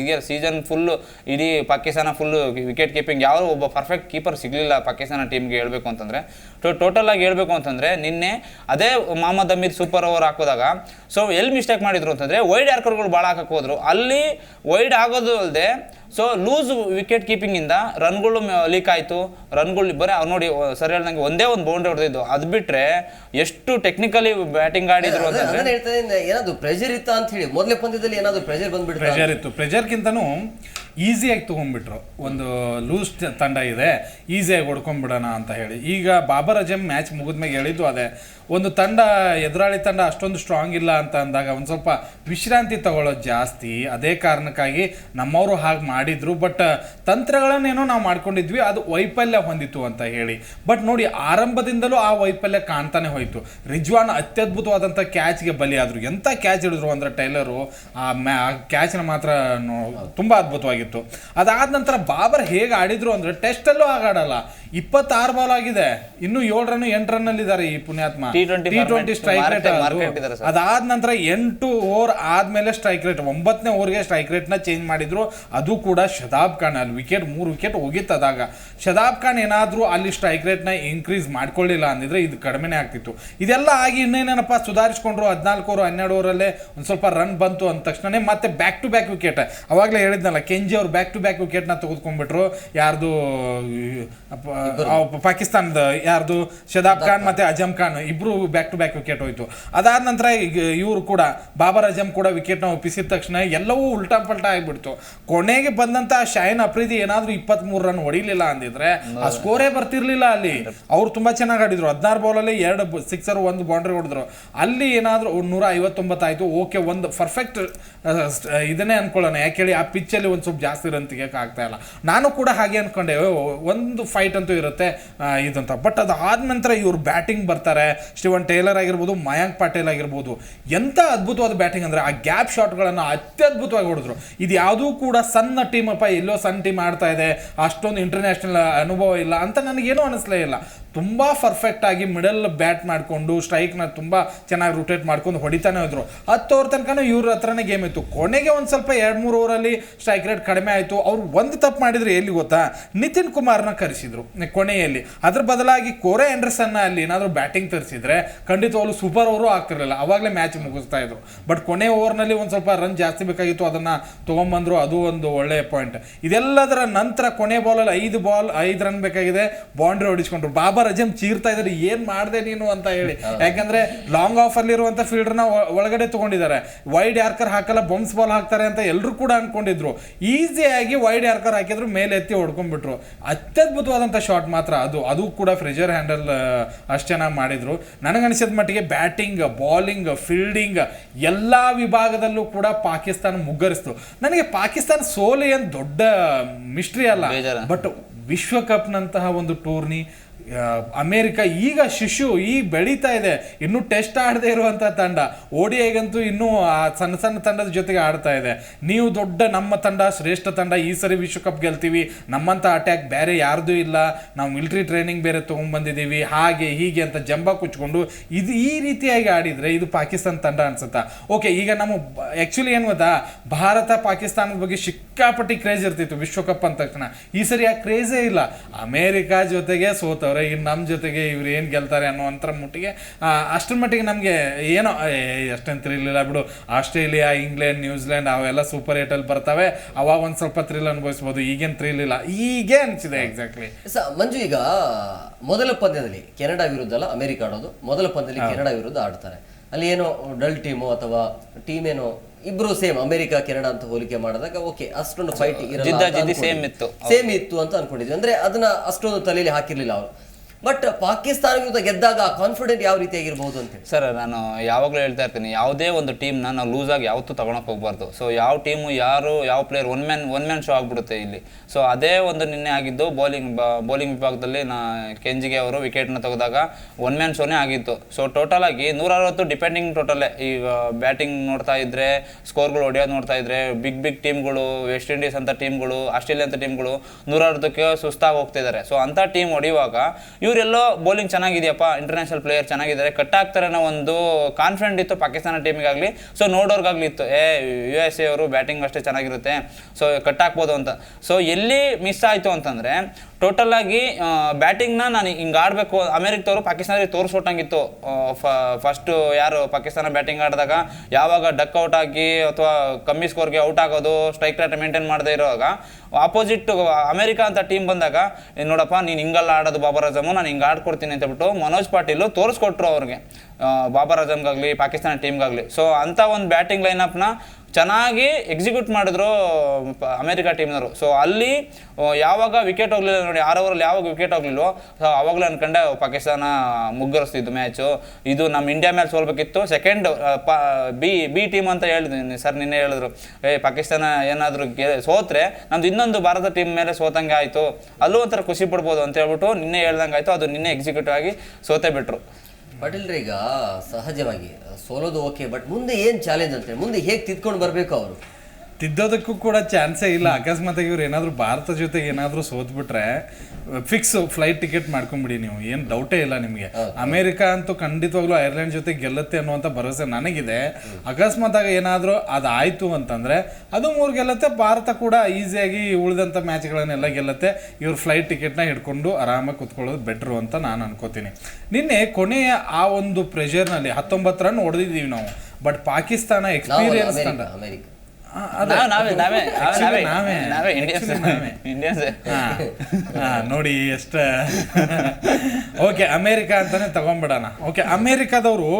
[SPEAKER 4] ಈಗ ಸೀಸನ್ ಫುಲ್ಲು ಇಡೀ ಪಾಕಿಸ್ತಾನ ಫುಲ್ಲು ವಿಕೆಟ್ ಕೀಪಿಂಗ್ ಯಾರು ಒಬ್ಬ ಪರ್ಫೆಕ್ಟ್ ಕೀಪರ್ ಸಿಗಲಿಲ್ಲ ಪಾಕಿಸ್ತಾನ ಟೀಮ್ಗೆ ಹೇಳಬೇಕು ಅಂತಂದರೆ. ಟೋ ಟೋಟಲ್ ಆಗಿ ಹೇಳ್ಬೇಕು ಅಂತಂದರೆ ನಿನ್ನೆ ಅದೇ ಮೊಹಮ್ಮದ್ ಅಮೀರ್ ಸೂಪರ್ ಓವರ್ ಹಾಕಿದಾಗ ಸೊ ಎಲ್ಲಿ ಮಿಸ್ಟೇಕ್ ಮಾಡಿದ್ರು ಅಂತಂದರೆ ವೈಡ್ ಯಾರ್ಕರ್ಗಳು ಭಾಳ ಹಾಕಕ್ಕೆ ಹೋದ್ರು. ಅಲ್ಲಿ ವೈಡ್ ಆಗೋದು ಅಲ್ಲದೆ ಸೊ ಲೂಸ್ ವಿಕೆಟ್ ಕೀಪಿಂಗಿಂದ ರನ್ಗಳು ಲೀಕ್ ಆಯಿತು. ರನ್ಗಳು ಬರೀ ಅವ್ರು ನೋಡಿ ಸರಿ ಹೇಳ್ದಂಗೆ ಒಂದೇ ಒಂದು ಬೌಂಡ್ರಿ ಹೊಡೆದಿದ್ದು ಅದು ಬಿಟ್ಟರೆ ಎಷ್ಟು ಟೆಕ್ನಿಕಲಿ ಬ್ಯಾಟಿಂಗ್ ಆಡಿದ್ರು
[SPEAKER 1] ಅಂತ ಏನಾದ್ರು ಪ್ರೆಷರ್ ಇತ್ತು ಅಂತ ಹೇಳಿ. ಮೊದಲೇ ಪಂದ್ಯದಲ್ಲಿ ಏನಾದ್ರು ಪ್ರೆಷರ್ ಬಂದ್ಬಿಟ್ಟು
[SPEAKER 2] ಪ್ರೆಷರ್ ಇತ್ತು. ಪ್ರೆಷರ್ಗಿಂತನೂ ಈಸಿಯಾಗಿ ತೊಗೊಂಡ್ಬಿಟ್ರು. ಒಂದು ಲೂಸ್ ತಂಡ ಇದೆ, ಈಸಿಯಾಗಿ ಹೊಡ್ಕೊಂಡ್ಬಿಡೋಣ ಅಂತ ಹೇಳಿ. ಈಗ ಬಾಬರ್ ಅಜಮ್ ಮ್ಯಾಚ್ ಮುಗಿದ್ಮೇಲೆ ಹೇಳಿದ್ದು ಅದೇ. ಒಂದು ತಂಡ, ಎದುರಾಳಿ ತಂಡ ಅಷ್ಟೊಂದು ಸ್ಟ್ರಾಂಗ್ ಇಲ್ಲ ಅಂತ ಅಂದಾಗ ಒಂದು ಸ್ವಲ್ಪ ವಿಶ್ರಾಂತಿ ತಗೊಳ್ಳೋದು ಜಾಸ್ತಿ. ಅದೇ ಕಾರಣಕ್ಕಾಗಿ ನಮ್ಮವರು ಹಾಗೆ ಮಾಡಿದ್ರು. ಬಟ್, ತಂತ್ರಗಳನ್ನೇನೋ ನಾವು ಮಾಡ್ಕೊಂಡಿದ್ವಿ, ಅದು ವೈಫಲ್ಯ ಹೊಂದಿತ್ತು ಅಂತ ಹೇಳಿ. ಬಟ್ ನೋಡಿ, ಆರಂಭದಿಂದಲೂ ಆ ವೈಫಲ್ಯ ಕಾಣ್ತಾನೆ ಹೋಯಿತು. ರಿಜ್ವಾನ್ ಅತ್ಯದ್ಭುತವಾದಂಥ ಕ್ಯಾಚ್ಗೆ ಬಲಿಯಾದರು. ಎಂಥ ಕ್ಯಾಚ್ ಹಿಡಿದ್ರು ಅಂದ್ರೆ ಟೈಲರು? ಆ ಮ್ಯಾ ಕ್ಯಾಚ್ನ ಮಾತ್ರ ತುಂಬ ತುಂಬಾ ಅದ್ಭುತವಾಗಿತ್ತು ಅದಾದ ನಂತರ ಬಾಬರ್ ಹೇಗೆ ಆಡಿದ್ರು ಅಂದ್ರೆ ಟೆಸ್ಟಲ್ಲೂ ಆಗಾಡಲ್ಲ. ಇಪ್ಪತ್ತಾರು ಬಾಲ್ ಆಗಿದೆ. ಇನ್ನು ಏಳು ರನ್ ಎಂಟು ರನ್ ಅಲ್ಲಿ ಈ ಪುಣ್ಯಾತ್ಮ.
[SPEAKER 4] T20
[SPEAKER 2] T twenty strike rate ಅದಾದ ನಂತರ ಎಂಟು ಓವರ್ ಆದ್ಮೇಲೆ ಸ್ಟ್ರೈಕ್ ರೇಟ್ ಒಂಬತ್ತನೇ ಓವರ್ಗೆ ಸ್ಟ್ರೈಕ್ ರೇಟ್ನ ಚೇಂಜ್ ಮಾಡಿದ್ರು. ಅದು ಕೂಡ ಶದಾಬ್ ಖಾನ್ ಅಲ್ಲಿ ವಿಕೆಟ್ ಮೂರು ವಿಕೆಟ್ ಹೋಗಿತ್ತು ಅದಾಗ ಶದಾಬ್ ಖಾನ್ ಏನಾದರೂ ಅಲ್ಲಿ ಸ್ಟ್ರೈಕ್ ರೇಟ್ನ ಇನ್ಕ್ರೀಸ್ ಮಾಡ್ಕೊಳ್ಳಿಲ್ಲ ಅಂದಿದ್ರೆ ಇದು ಕಡಿಮೆನೇ ಆಗ್ತಿತ್ತು. ಇದೆಲ್ಲ ಆಗಿ ಇನ್ನೇನೇನಪ್ಪ ಸುಧಾರಿಸ್ಕೊಂಡ್ರು? ಹದಿನಾಲ್ಕು ಓವರ್ ಹನ್ನೆರಡು ಓವರಲ್ಲೇ ಒಂದು ಸ್ವಲ್ಪ ರನ್ ಬಂತು ಅಂದ ತಕ್ಷಣ ಮತ್ತೆ ಬ್ಯಾಕ್ ಟು ಬ್ಯಾಕ್ ವಿಕೆಟ್ ಅವಾಗಲೇ ಹೇಳಿದ್ನಲ್ಲ ಕೆಂಜಿ ಅವ್ರು ಬ್ಯಾಕ್ ಟು ಬ್ಯಾಕ್ ವಿಕೆಟ್ನ ತೆಗೆದುಕೊಂಡ್ಬಿಟ್ರು. ಯಾರ್ದು ಪಾಕಿಸ್ತಾನದ ಯಾರ್ದು? ಶದಾಬ್ ಖಾನ್ ಮತ್ತೆ ಅಜಮ್ ಖಾನ್ ಇಬ್ರು ಬ್ಯಾಕ್ ಟು ಬ್ಯಾಕ್ ವಿಕೆಟ್ ಹೋಯ್ತು. ಅದಾದ ನಂತರ ಇವರು ಕೂಡ ಬಾಬರ್ ಅಜಮ್ ಕೂಡ ವಿಕೆಟ್ನ ಒಪ್ಪಿಸಿದ ತಕ್ಷಣ ಎಲ್ಲವೂ ಉಲ್ಟಾ ಪಲ್ಟಾ ಆಗಿಬಿಡ್ತು. ಕೊನೆಗೆ ಬಂದಂತ ಶೈನ್ ಅಫ್ರಿದಿ ಏನಾದ್ರೂ ಇಪ್ಪತ್ತ್ ಮೂರು ರನ್ ಹೊಡಿಲಿಲ್ಲ ಅಂದಿದ್ರೆ ಆ ಸ್ಕೋರೇ ಬರ್ತಿರ್ಲಿಲ್ಲ ಅಲ್ಲಿ. ಅವ್ರು ತುಂಬಾ ಚೆನ್ನಾಗಿ ಆಡಿದ್ರು. ಹದಿನಾರು ಬಾಲಲ್ಲಿ ಎರಡು ಸಿಕ್ಸರ್ ಒಂದು ಬೌಂಡ್ರಿ ಹೊಡೆದ್ರು. ಅಲ್ಲಿ ಏನಾದ್ರೂ ನೂರ ಐವತ್ತೊಂಬತ್ತಾಯ್ತು ಓಕೆ ಒಂದು ಪರ್ಫೆಕ್ಟ್ ಇದನ್ನೇ ಅನ್ಕೊಳ್ಳೋಣ. ಯಾಕೆ ಹೇಳಿ ಆ ಪಿಚ್ಚಲ್ಲಿ ಒಂದು ಸ್ವಲ್ಪ ಜಾಸ್ತಿ ರನ್ ತೆಗಿಯಕ್ಕೆ ಆಗ್ತಾ ಇಲ್ಲ. ನಾನು ಕೂಡ ಹಾಗೆ ಅನ್ಕೊಂಡೆ. ಒಂದು ಫೈಟ್ ಅಂತೂ ಇರುತ್ತೆ ಇದಂತ. ಬಟ್ ಅದಾದ ನಂತರ ಇವ್ರು ಬ್ಯಾಟಿಂಗ್ ಬರ್ತಾರೆ. ಸ್ಟಿವನ್ ಟೇಲರ್ ಆಗಿರ್ಬೋದು ಮಯಾಂಕ್ ಪಾಟೇಲ್ ಆಗಿರ್ಬೋದು. ಎಂಥ ಅದ್ಭುತವಾದ ಬ್ಯಾಟಿಂಗ್ ಅಂದರೆ, ಆ ಗ್ಯಾಪ್ ಶಾಟ್ಗಳನ್ನು ಅತ್ಯದ್ಭುತವಾಗಿ ಹೊಡೆದ್ರು. ಇದು ಯಾವುದೂ ಕೂಡ ಸಣ್ಣ ಟೀಮ್ ಅಪ್ಪ ಎಲ್ಲೋ ಸಣ್ಣ ಟೀಮ್ ಆಡ್ತಾ ಇದೆ. ಅಷ್ಟೊಂದು ಇಂಟರ್ನ್ಯಾಷನಲ್ ಅನುಭವ ಇಲ್ಲ ಅಂತ ನನಗೇನು ಅನಿಸ್ಲೇ ಇಲ್ಲ. ತುಂಬ ಪರ್ಫೆಕ್ಟ್ ಆಗಿ ಮಿಡಲ್ ಬ್ಯಾಟ್ ಮಾಡಿಕೊಂಡು ಸ್ಟ್ರೈಕ್ನ ತುಂಬ ಚೆನ್ನಾಗಿ ರೊಟೇಟ್ ಮಾಡ್ಕೊಂಡು ಹೊಡಿತಾನೆ ಹೋದ್ರು ಹತ್ತು ಓವರ್ ತನಕ ಇವ್ರ ಹತ್ರನೇ ಗೇಮ್ ಇತ್ತು. ಕೊನೆಗೆ ಒಂದು ಸ್ವಲ್ಪ ಎರಡು ಮೂರು ಓವರಲ್ಲಿ ಸ್ಟ್ರೈಕ್ ರೇಟ್ ಕಡಿಮೆ ಆಯಿತು. ಅವ್ರು ಒಂದು ತಪ್ಪು ಮಾಡಿದ್ರು ಎಲ್ಲಿ ಗೊತ್ತಾ? ನಿತಿನ್ ಕುಮಾರ್ನ ಕರೆಸಿದ್ರು ಕೊನೆಯಲ್ಲಿ. ಅದ್ರ ಬದಲಾಗಿ ಕೋರೆ ಆ್ಯಂಡರ್ಸನ್ನ ಅಲ್ಲಿ ಏನಾದರೂ ಬ್ಯಾಟಿಂಗ್ ತರಿಸಿದ್ರೆ ಖಂಡಿತವಾಗ್ಲೂ ಸೂಪರ್ ಓವರು ಆಗ್ತಿರಲಿಲ್ಲ. ಅವಾಗಲೇ ಮ್ಯಾಚ್ ಮುಗಿಸ್ತಾ ಇದ್ರು. ಬಟ್ ಕೊನೆ ಓವರ್ನಲ್ಲಿ ಒಂದು ಸ್ವಲ್ಪ ರನ್ ಜಾಸ್ತಿ ಬೇಕಾಗಿತ್ತು. ಅದನ್ನು ತೊಗೊಂಬಂದ್ರು. ಅದು ಒಂದು ಒಳ್ಳೆಯ ಪಾಯಿಂಟ್ ಇದೆಲ್ಲದರ ನಂತರ ಕೊನೆ ಬಾಲಲ್ಲಿ ಐದು ಬಾಲ್ ಐದು ರನ್ ಬೇಕಾಗಿದೆ. ಬೌಂಡ್ರಿ ಹೊಡಿಸ್ಕೊಂಡ್ರು. ಅಜಮ್ ಚೀರ್ತಾ ಇದ್ದಾರೆ. ಏನ್ ಮಾಡಿದೆ ನೀನು ಅಂತ ಹೇಳಿ. ಯಾಕಂದ್ರೆ ಲಾಂಗ್ ಆಫ್ ಅಲ್ಲಿ ಇರುವಂತ ಫೀಲ್ಡರ್ನ ಒಳಗಡೆ ತಗೊಂಡಿದ್ದಾರೆ. ವೈಡ್ ಯಾರ್ಕರ್ ಹಾಕಲ್ಲ ಬೌನ್ಸ್ ಬಾಲ್ ಹಾಕ್ತಾರೆ ಅಂತ ಎಲ್ಲರೂ ಕೂಡ ಅನ್ಕೊಂಡಿದ್ರು. ಈಸಿಯಾಗಿ ವೈಡ್ ಯಾರ್ಕರ್ ಹಾಕಿದ್ರು ಮೇಲೆ ಎತ್ತಿ ಹೊಡ್ಕೊಂಡ್ಬಿಟ್ರು. ಅತ್ಯದ್ಭುತವಾದಂಥ ಶಾಟ್ ಮಾತ್ರ ಅದು. ಅದು ಕೂಡ ಫ್ರೆಜರ್ ಹ್ಯಾಂಡಲ್ ಅಷ್ಟು ಚೆನ್ನಾಗಿ ಮಾಡಿದ್ರು. ನನಗನ್ಸಿದ ಮಟ್ಟಿಗೆ ಬ್ಯಾಟಿಂಗ್ ಬಾಲಿಂಗ್ ಫೀಲ್ಡಿಂಗ್ ಎಲ್ಲ ವಿಭಾಗದಲ್ಲೂ ಕೂಡ ಪಾಕಿಸ್ತಾನ ಮುಗ್ಗರಿಸ್ತು. ನನಗೆ ಪಾಕಿಸ್ತಾನ ಸೋಲು ಏನು ದೊಡ್ಡ ಮಿಸ್ಟ್ರಿ ಅಲ್ಲ. ಬಟ್ ವಿಶ್ವಕಪ್ನಂತಹ ಒಂದು ಟೂರ್ನಿ ಅಮೇರಿಕ ಈಗ ಶಿಶು ಈ ಬೆಳೀತಾ ಇದೆ. ಇನ್ನೂ ಟೆಸ್ಟ್ ಆಡದೇ ಇರುವಂಥ ತಂಡ. ಓಡಿಐಗಂತೂ ಇನ್ನೂ ಆ ಸಣ್ಣ ಸಣ್ಣ ತಂಡದ ಜೊತೆಗೆ ಆಡ್ತಾ ಇದೆ. ನೀವು ದೊಡ್ಡ ನಮ್ಮ ತಂಡ, ಶ್ರೇಷ್ಠ ತಂಡ, ಈ ಸರಿ ವಿಶ್ವಕಪ್ ಗೆಲ್ತೀವಿ. ನಮ್ಮಂಥ ಅಟ್ಯಾಕ್ ಬೇರೆ ಯಾರ್ದೂ ಇಲ್ಲ. ನಾವು ಮಿಲ್ಟ್ರಿ ಟ್ರೈನಿಂಗ್ ಬೇರೆ ತೊಗೊಂಡ್ಬಂದಿದ್ದೀವಿ. ಹಾಗೆ, ಹೀಗೆ ಅಂತ ಜಂಬ ಕುಚ್ಕೊಂಡು ಇದು ಈ ರೀತಿಯಾಗಿ ಆಡಿದರೆ ಇದು ಪಾಕಿಸ್ತಾನ ತಂಡ ಅನ್ಸುತ್ತಾ? ಓಕೆ ಈಗ ನಮ್ಮ ಆ್ಯಕ್ಚುಲಿ ಏನು ಗೊತ್ತಾ? ಭಾರತ ಪಾಕಿಸ್ತಾನದ ಬಗ್ಗೆ ಸಿಕ್ಕಾಪಟ್ಟಿ ಕ್ರೇಜ್ ಇರ್ತಿತ್ತು ವಿಶ್ವಕಪ್ ಅಂದ ತಕ್ಷಣ. ಈ ಸರಿ ಆ ಕ್ರೇಜೇ ಇಲ್ಲ. ಅಮೇರಿಕಾ ಜೊತೆಗೆ ಸೋತವ್ರೆ. ಇನ್ನು ನಮ್ಮ ಜೊತೆಗೆ ಇವ್ರು ಏನು ಗೆಲ್ತಾರೆ ಅನ್ನೋ ಅಂತರ ಮಟ್ಟಿಗೆ ಅಷ್ಟರ ಮಟ್ಟಿಗೆ ನಮಗೆ ಏನೋ ಅಷ್ಟೇನು ಥ್ರಿಲ್ ಬಿಡು. ಆಸ್ಟ್ರೇಲಿಯಾ ಇಂಗ್ಲೆಂಡ್ ನ್ಯೂಜಿಲೆಂಡ್ ಅವೆಲ್ಲ ಸೂಪರ್ ಏಟಲ್ಲಿ ಬರ್ತವೆ. ಅವಾಗ ಒಂದು ಸ್ವಲ್ಪ ಥ್ರಿಲ್ ಅನುಭವಿಸ್ಬೋದು. ಈಗೇನು ತ್ರಿಲಿಲ್ಲ ಇಲ್ಲ. ಈಗೇ ಅನಿಸಿದೆ ಎಕ್ಸಾಕ್ಟ್ಲಿ
[SPEAKER 1] ಸ ಮಂಜು ಈಗ ಮೊದಲ ಪಂದ್ಯದಲ್ಲಿ ಕೆನಡಾ ವಿರುದ್ಧ ಅಲ್ಲ ಅಮೆರಿಕ ಆಡೋದು. ಮೊದಲ ಪಂದ್ಯದಲ್ಲಿ ಕೆನಡಾ ವಿರುದ್ಧ ಆಡ್ತಾರೆ. ಅಲ್ಲಿ ಏನೋ ಡಲ್ ಟೀಮು ಅಥವಾ ಟೀಮ್ ಏನೋ ಇಬ್ರು ಸೇಮ್ ಅಮೆರಿಕ ಕೆನಡಾ ಅಂತ ಹೋಲಿಕೆ ಮಾಡಿದಾಗ ಓಕೆ ಅಷ್ಟೊಂದು ಫೈಟ್. ಸೇಮ್ ಇತ್ತು ಅಂತ ಅನ್ಕೊಂಡಿದ್ವಿ. ಅಂದ್ರೆ ಅದನ್ನ ಅಷ್ಟೊಂದು ತಲೆಯಲ್ಲಿ ಹಾಕಿರ್ಲಿಲ್ಲ ಅವರು. ಬಟ್ ಪಾಕಿಸ್ತಾನ ವಿರುದ್ಧ ಗೆದ್ದಾಗ ಕಾನ್ಫಿಡೆಂಟ್ ಯಾವ ರೀತಿಯಾಗಿರ್ಬೋದು ಅಂತ ಹೇಳಿ.
[SPEAKER 4] ಸರ್ ನಾನು ಯಾವಾಗಲೂ ಹೇಳ್ತಾ ಇರ್ತೀನಿ, ಯಾವುದೇ ಒಂದು ಟೀಮ್ನ ನಾನು ಲೂಸ್ ಆಗಿ ಯಾವತ್ತೂ ತಗೊಳಕ್ ಹೋಗ್ಬಾರ್ದು. ಸೊ ಯಾವ ಟೀಮು ಯಾರು, ಯಾವ player one man one man show ಆಗ್ಬಿಡುತ್ತೆ ಇಲ್ಲಿ. ಸೊ ಅದೇ ಒಂದು ನಿನ್ನೆ ಆಗಿದ್ದು ಬೌಲಿಂಗ್ ಬೌಲಿಂಗ್ ವಿಭಾಗದಲ್ಲಿ ನಾ ಕೆಂಜಿಗೆ ಅವರು ವಿಕೆಟ್ನ ತೆಗೆದಾಗ ಒನ್ ಮ್ಯಾನ್ ಶೋನೇ ಆಗಿತ್ತು. ಸೊ ಟೋಟಲ್ ಆಗಿ ನೂರ ಅರವತ್ತು ಡಿಪೆಂಡಿಂಗ್ ಟೋಟಲೇ ಈಗ ಬ್ಯಾಟಿಂಗ್ ನೋಡ್ತಾ ಇದ್ರೆ ಸ್ಕೋರ್ಗಳು ಹೊಡೆಯೋದು ನೋಡ್ತಾ ಇದ್ರೆ ಬಿಗ್ ಬಿಗ್ ಟೀಮ್ಗಳು ವೆಸ್ಟ್ ಇಂಡೀಸ್ ಅಂತ ಟೀಮ್ಗಳು ಆಸ್ಟ್ರೇಲಿಯಾ ಅಂತ ಟೀಮ್ಗಳು ನೂರ ಅರವತ್ತಕ್ಕೆ ಸುಸ್ತಾಗಿ ಹೋಗ್ತಾ ಇದ್ದಾರೆ ಸೊ ಅಂಥ ಟೀಮ್ ಹೊಡೆಯುವಾಗ ಇವರೆಲ್ಲೋ ಬೌಲಿಂಗ್ ಚೆನ್ನಾಗಿದೆಯಪ್ಪ ಇಂಟರ್ನ್ಯಾಷನಲ್ ಪ್ಲೇಯರ್ ಚೆನ್ನಾಗಿದ್ದಾರೆ ಕಟ್ ಆಗ್ತಾರೆ ಅನ್ನೋ ಒಂದು ಕಾನ್ಫಿಡೆಂಟ್ ಇತ್ತು ಪಾಕಿಸ್ತಾನ ಟೀಮಿಗಾಗಲಿ ಸೊ ನೋಡೋರ್ಗಾಗಲಿ ಇತ್ತು, ಏ ಯು ಎಸ್ ಎ ಅವರು ಬ್ಯಾಟಿಂಗ್ ಅಷ್ಟೇ ಚೆನ್ನಾಗಿರುತ್ತೆ ಸೊ ಕಟ್ ಹಾಕ್ಬೋದು ಅಂತ. ಸೊ ಎಲ್ಲಿ ಮಿಸ್ ಆಯಿತು ಅಂತಂದರೆ ಟೋಟಲ್ ಆಗಿ ಬ್ಯಾಟಿಂಗ್ನ ನಾನು ಹಿಂಗೆ ಆಡಬೇಕು. ಅಮೆರಿಕದವರು ಪಾಕಿಸ್ತಾನದಲ್ಲಿ ತೋರಿಸ್ಕೊಟ್ಟಂಗಿತ್ತು ಫಸ್ಟು ಯಾರು ಪಾಕಿಸ್ತಾನ ಬ್ಯಾಟಿಂಗ್ ಆಡಿದಾಗ ಯಾವಾಗ ಡಕ್ ಔಟ್ ಆಗಿ ಅಥವಾ ಕಮ್ಮಿ ಸ್ಕೋರ್ಗೆ ಔಟ್ ಆಗೋದು ಸ್ಟ್ರೈಕ್ ರೇಟ್ ಮೇಂಟೈನ್ ಮಾಡದೇ ಇರುವಾಗ ಆಪೋಸಿಟ್ ಅಮೆರಿಕ ಅಂತ ಟೀಮ್ ಬಂದಾಗ, "ಏ, ನೋಡಪ್ಪ, ನೀನು ಹಿಂಗಲ್ಲ ಆಡೋದು ಬಾಬರ್ ಅಜಮು ನಾನು ಹಿಂಗೆ ಆಡ್ಕೊಡ್ತೀನಿ ಅಂತ ಬಿಟ್ಟು ಮನೋಜ್ ಪಾಟೀಲು ತೋರಿಸ್ಕೊಟ್ರು ಅವ್ರಿಗೆ. ಬಾಬರ್ ಅಜಮ್ಗಾಗಲಿ, ಪಾಕಿಸ್ತಾನ ಟೀಮ್ಗಾಗಲಿ ಸೊ ಅಂಥ ಒಂದು ಬ್ಯಾಟಿಂಗ್ ಲೈನಪ್ನ ಚೆನ್ನಾಗಿ ಎಕ್ಸಿಕ್ಯೂಟ್ ಮಾಡಿದ್ರು ಅಮೇರಿಕಾ ಟೀಮ್ನವರು ಸೊ ಅಲ್ಲಿ ಯಾವಾಗ ವಿಕೆಟ್ ಹೋಗಲಿಲ್ಲ ನೋಡಿ, ಆರು ಓವರಲ್ಲಿ ಯಾವಾಗ ವಿಕೆಟ್ ಹೋಗ್ಲಿಲ್ವೋ ಸೊ ಅವಾಗಲೂ ಅನ್ಕೊಂಡೆ ಪಾಕಿಸ್ತಾನ ಮುಗ್ಗರಿಸ್ತಿದ್ದು ಮ್ಯಾಚು ಇದು ನಮ್ಮ ಇಂಡಿಯಾ ಮೇಲೆ ಸೋಲ್ಬೇಕಿತ್ತು. ಸೆಕೆಂಡ್ ಬಿ ಬಿ ಟೀಮ್ ಅಂತ ಹೇಳಿದ್ವಿ ಸರ್ ನಿನ್ನೆ ಹೇಳಿದ್ರು. ಏ, ಪಾಕಿಸ್ತಾನ ಏನಾದರೂ ಸೋತ್ರೆ ನಮ್ದು ಇನ್ನೊಂದು ಭಾರತ ಟೀಮ್ ಮೇಲೆ ಸೋತಂಗೆ ಆಯಿತು. ಅಲ್ಲೂ ಒಂಥರ ಖುಷಿ ಪಡ್ಬೋದು ಅಂತ ಹೇಳ್ಬಿಟ್ಟು ನಿನ್ನೆ ಹೇಳ್ದಂಗೆ ಆಯಿತು ಅದು ನಿನ್ನೆ ಎಕ್ಸಿಕ್ಯೂಟಿವ್ ಆಗಿ ಸೋತೆ ಬಿಟ್ರು.
[SPEAKER 1] ಪಾಟೀಲ್ರೆ, ಈಗ ಸಹಜವಾಗಿ ಸೋಲೋದು ಓಕೆ ಬಟ್ ಮುಂದೆ ಏನು ಚಾಲೆಂಜ್ ಅಂತ ಮುಂದೆ ಹೇಗೆ ತಿದ್ಕೊಂಡು ಬರಬೇಕು ಅವರು?
[SPEAKER 2] ತಿದ್ದೋದಕ್ಕೂ ಕೂಡ ಚಾನ್ಸೇ ಇಲ್ಲ. ಅಕಸ್ಮಾತ್ ಇವ್ರು ಏನಾದರೂ ಭಾರತ ಜೊತೆಗೆ ಏನಾದರೂ ಸೋತ್ಬಿಟ್ರೆ ಫಿಕ್ಸ್ ಫ್ಲೈಟ್ ಟಿಕೆಟ್ ಮಾಡ್ಕೊಂಡ್ಬಿಡಿ ನೀವು. ಏನು ಡೌಟೇ ಇಲ್ಲ ನಿಮಗೆ. ಅಮೇರಿಕ ಅಂತೂ ಖಂಡಿತವಾಗ್ಲೂ ಐರ್ಲೆಂಡ್ ಜೊತೆ ಗೆಲ್ಲುತ್ತೆ ಅನ್ನುವಂಥ ಭರವಸೆ ನನಗಿದೆ. ಅಕಸ್ಮಾತ್ ಆಗ ಏನಾದರೂ ಅದಾಯಿತು ಅಂತಂದರೆ ಅದು ಮೂರು ಗೆಲ್ಲುತ್ತೆ ಭಾರತ ಕೂಡ ಈಸಿಯಾಗಿ ಉಳಿದಂಥ ಮ್ಯಾಚ್ಗಳನ್ನೆಲ್ಲ ಗೆಲ್ಲುತ್ತೆ. ಇವ್ರು ಫ್ಲೈಟ್ ಟಿಕೆಟ್ನ ಹಿಡ್ಕೊಂಡು ಆರಾಮಾಗಿ ಕುತ್ಕೊಳ್ಳೋದು ಬೆಟ್ರು ಅಂತ ನಾನು ಅನ್ಕೋತೀನಿ. ನಿನ್ನೆ ಕೊನೆಯ ಆ ಒಂದು ಪ್ರೆಷರ್ನಲ್ಲಿ ಹತ್ತೊಂಬತ್ತು ರನ್ ಹೊಡೆದಿದ್ದೀವಿ ನಾವು. ಬಟ್ ಪಾಕಿಸ್ತಾನ ಎಕ್ಸ್ಪೀರಿಯನ್ಸ್
[SPEAKER 1] ಅಮೆರಿಕ
[SPEAKER 2] ತಂಡ
[SPEAKER 1] ಅಮೆರಿಕ
[SPEAKER 4] ನಾವೇ ನಾವೇ ನಾವೇ ನಾವೇ
[SPEAKER 2] ನಾವೇ.
[SPEAKER 4] ನಾವೇ. ಇಂಡಿಯನ್ಸ್
[SPEAKER 2] ನಾವೇ.
[SPEAKER 4] ಇಂಡಿಯನ್ಸ್
[SPEAKER 2] ಹಾ. ಹಾ, ನೋಡಿ ಎಷ್ಟ. ಓಕೆ ಅಮೇರಿಕ ಅಂತಾನೆ ತಗೊಂಡ್ಬಿಡೋಣ ಓಕೆ ಅಮೇರಿಕಾದವರು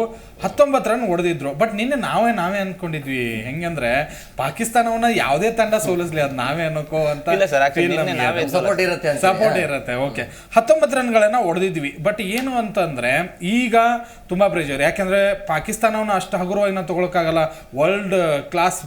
[SPEAKER 2] ಹತ್ತೊಂಬತ್ತು ರನ್ ಹೊಡೆದಿದ್ರು. ಬಟ್ ನಿನ್ನೆ ನಾವೇ ನಾವೇ ಅನ್ಕೊಂಡಿದ್ವಿ. ಹೆಂಗಂದ್ರೆ ಪಾಕಿಸ್ತಾನವನ್ನ ಯಾವುದೇ ತಂಡ ಸೋಲಿಸ್ಲಿ ಅದ್ ನಾವೇ ಅನ್ನೋಕೋ ಅಂತ
[SPEAKER 4] ಇಲ್ಲ sir, actually ನಿನ್ನೆ ನಾವೇ
[SPEAKER 1] ಸಪೋರ್ಟ್ ಇರುತ್ತೆ ಅಂತ.
[SPEAKER 2] ಸಪೋರ್ಟ್ ಇರುತ್ತೆ ಓಕೆ. ಹತ್ತೊಂಬತ್ತು ರನ್ಗಳನ್ನ ಹೊಡೆದಿದ್ವಿ. ಬಟ್ ಏನು ಅಂತಂದ್ರೆ ಈಗ ತುಂಬಾ ಪ್ರೇಜರ್ ಯಾಕಂದ್ರೆ ಪಾಕಿಸ್ತಾನವನ್ನ ಅಷ್ಟು ಹಗುರವಾಗಿ ನಾವು ತಗೊಳಕ್ಕಾಗಲ್ಲ. ವರ್ಲ್ಡ್ ಕ್ಲಾಸ್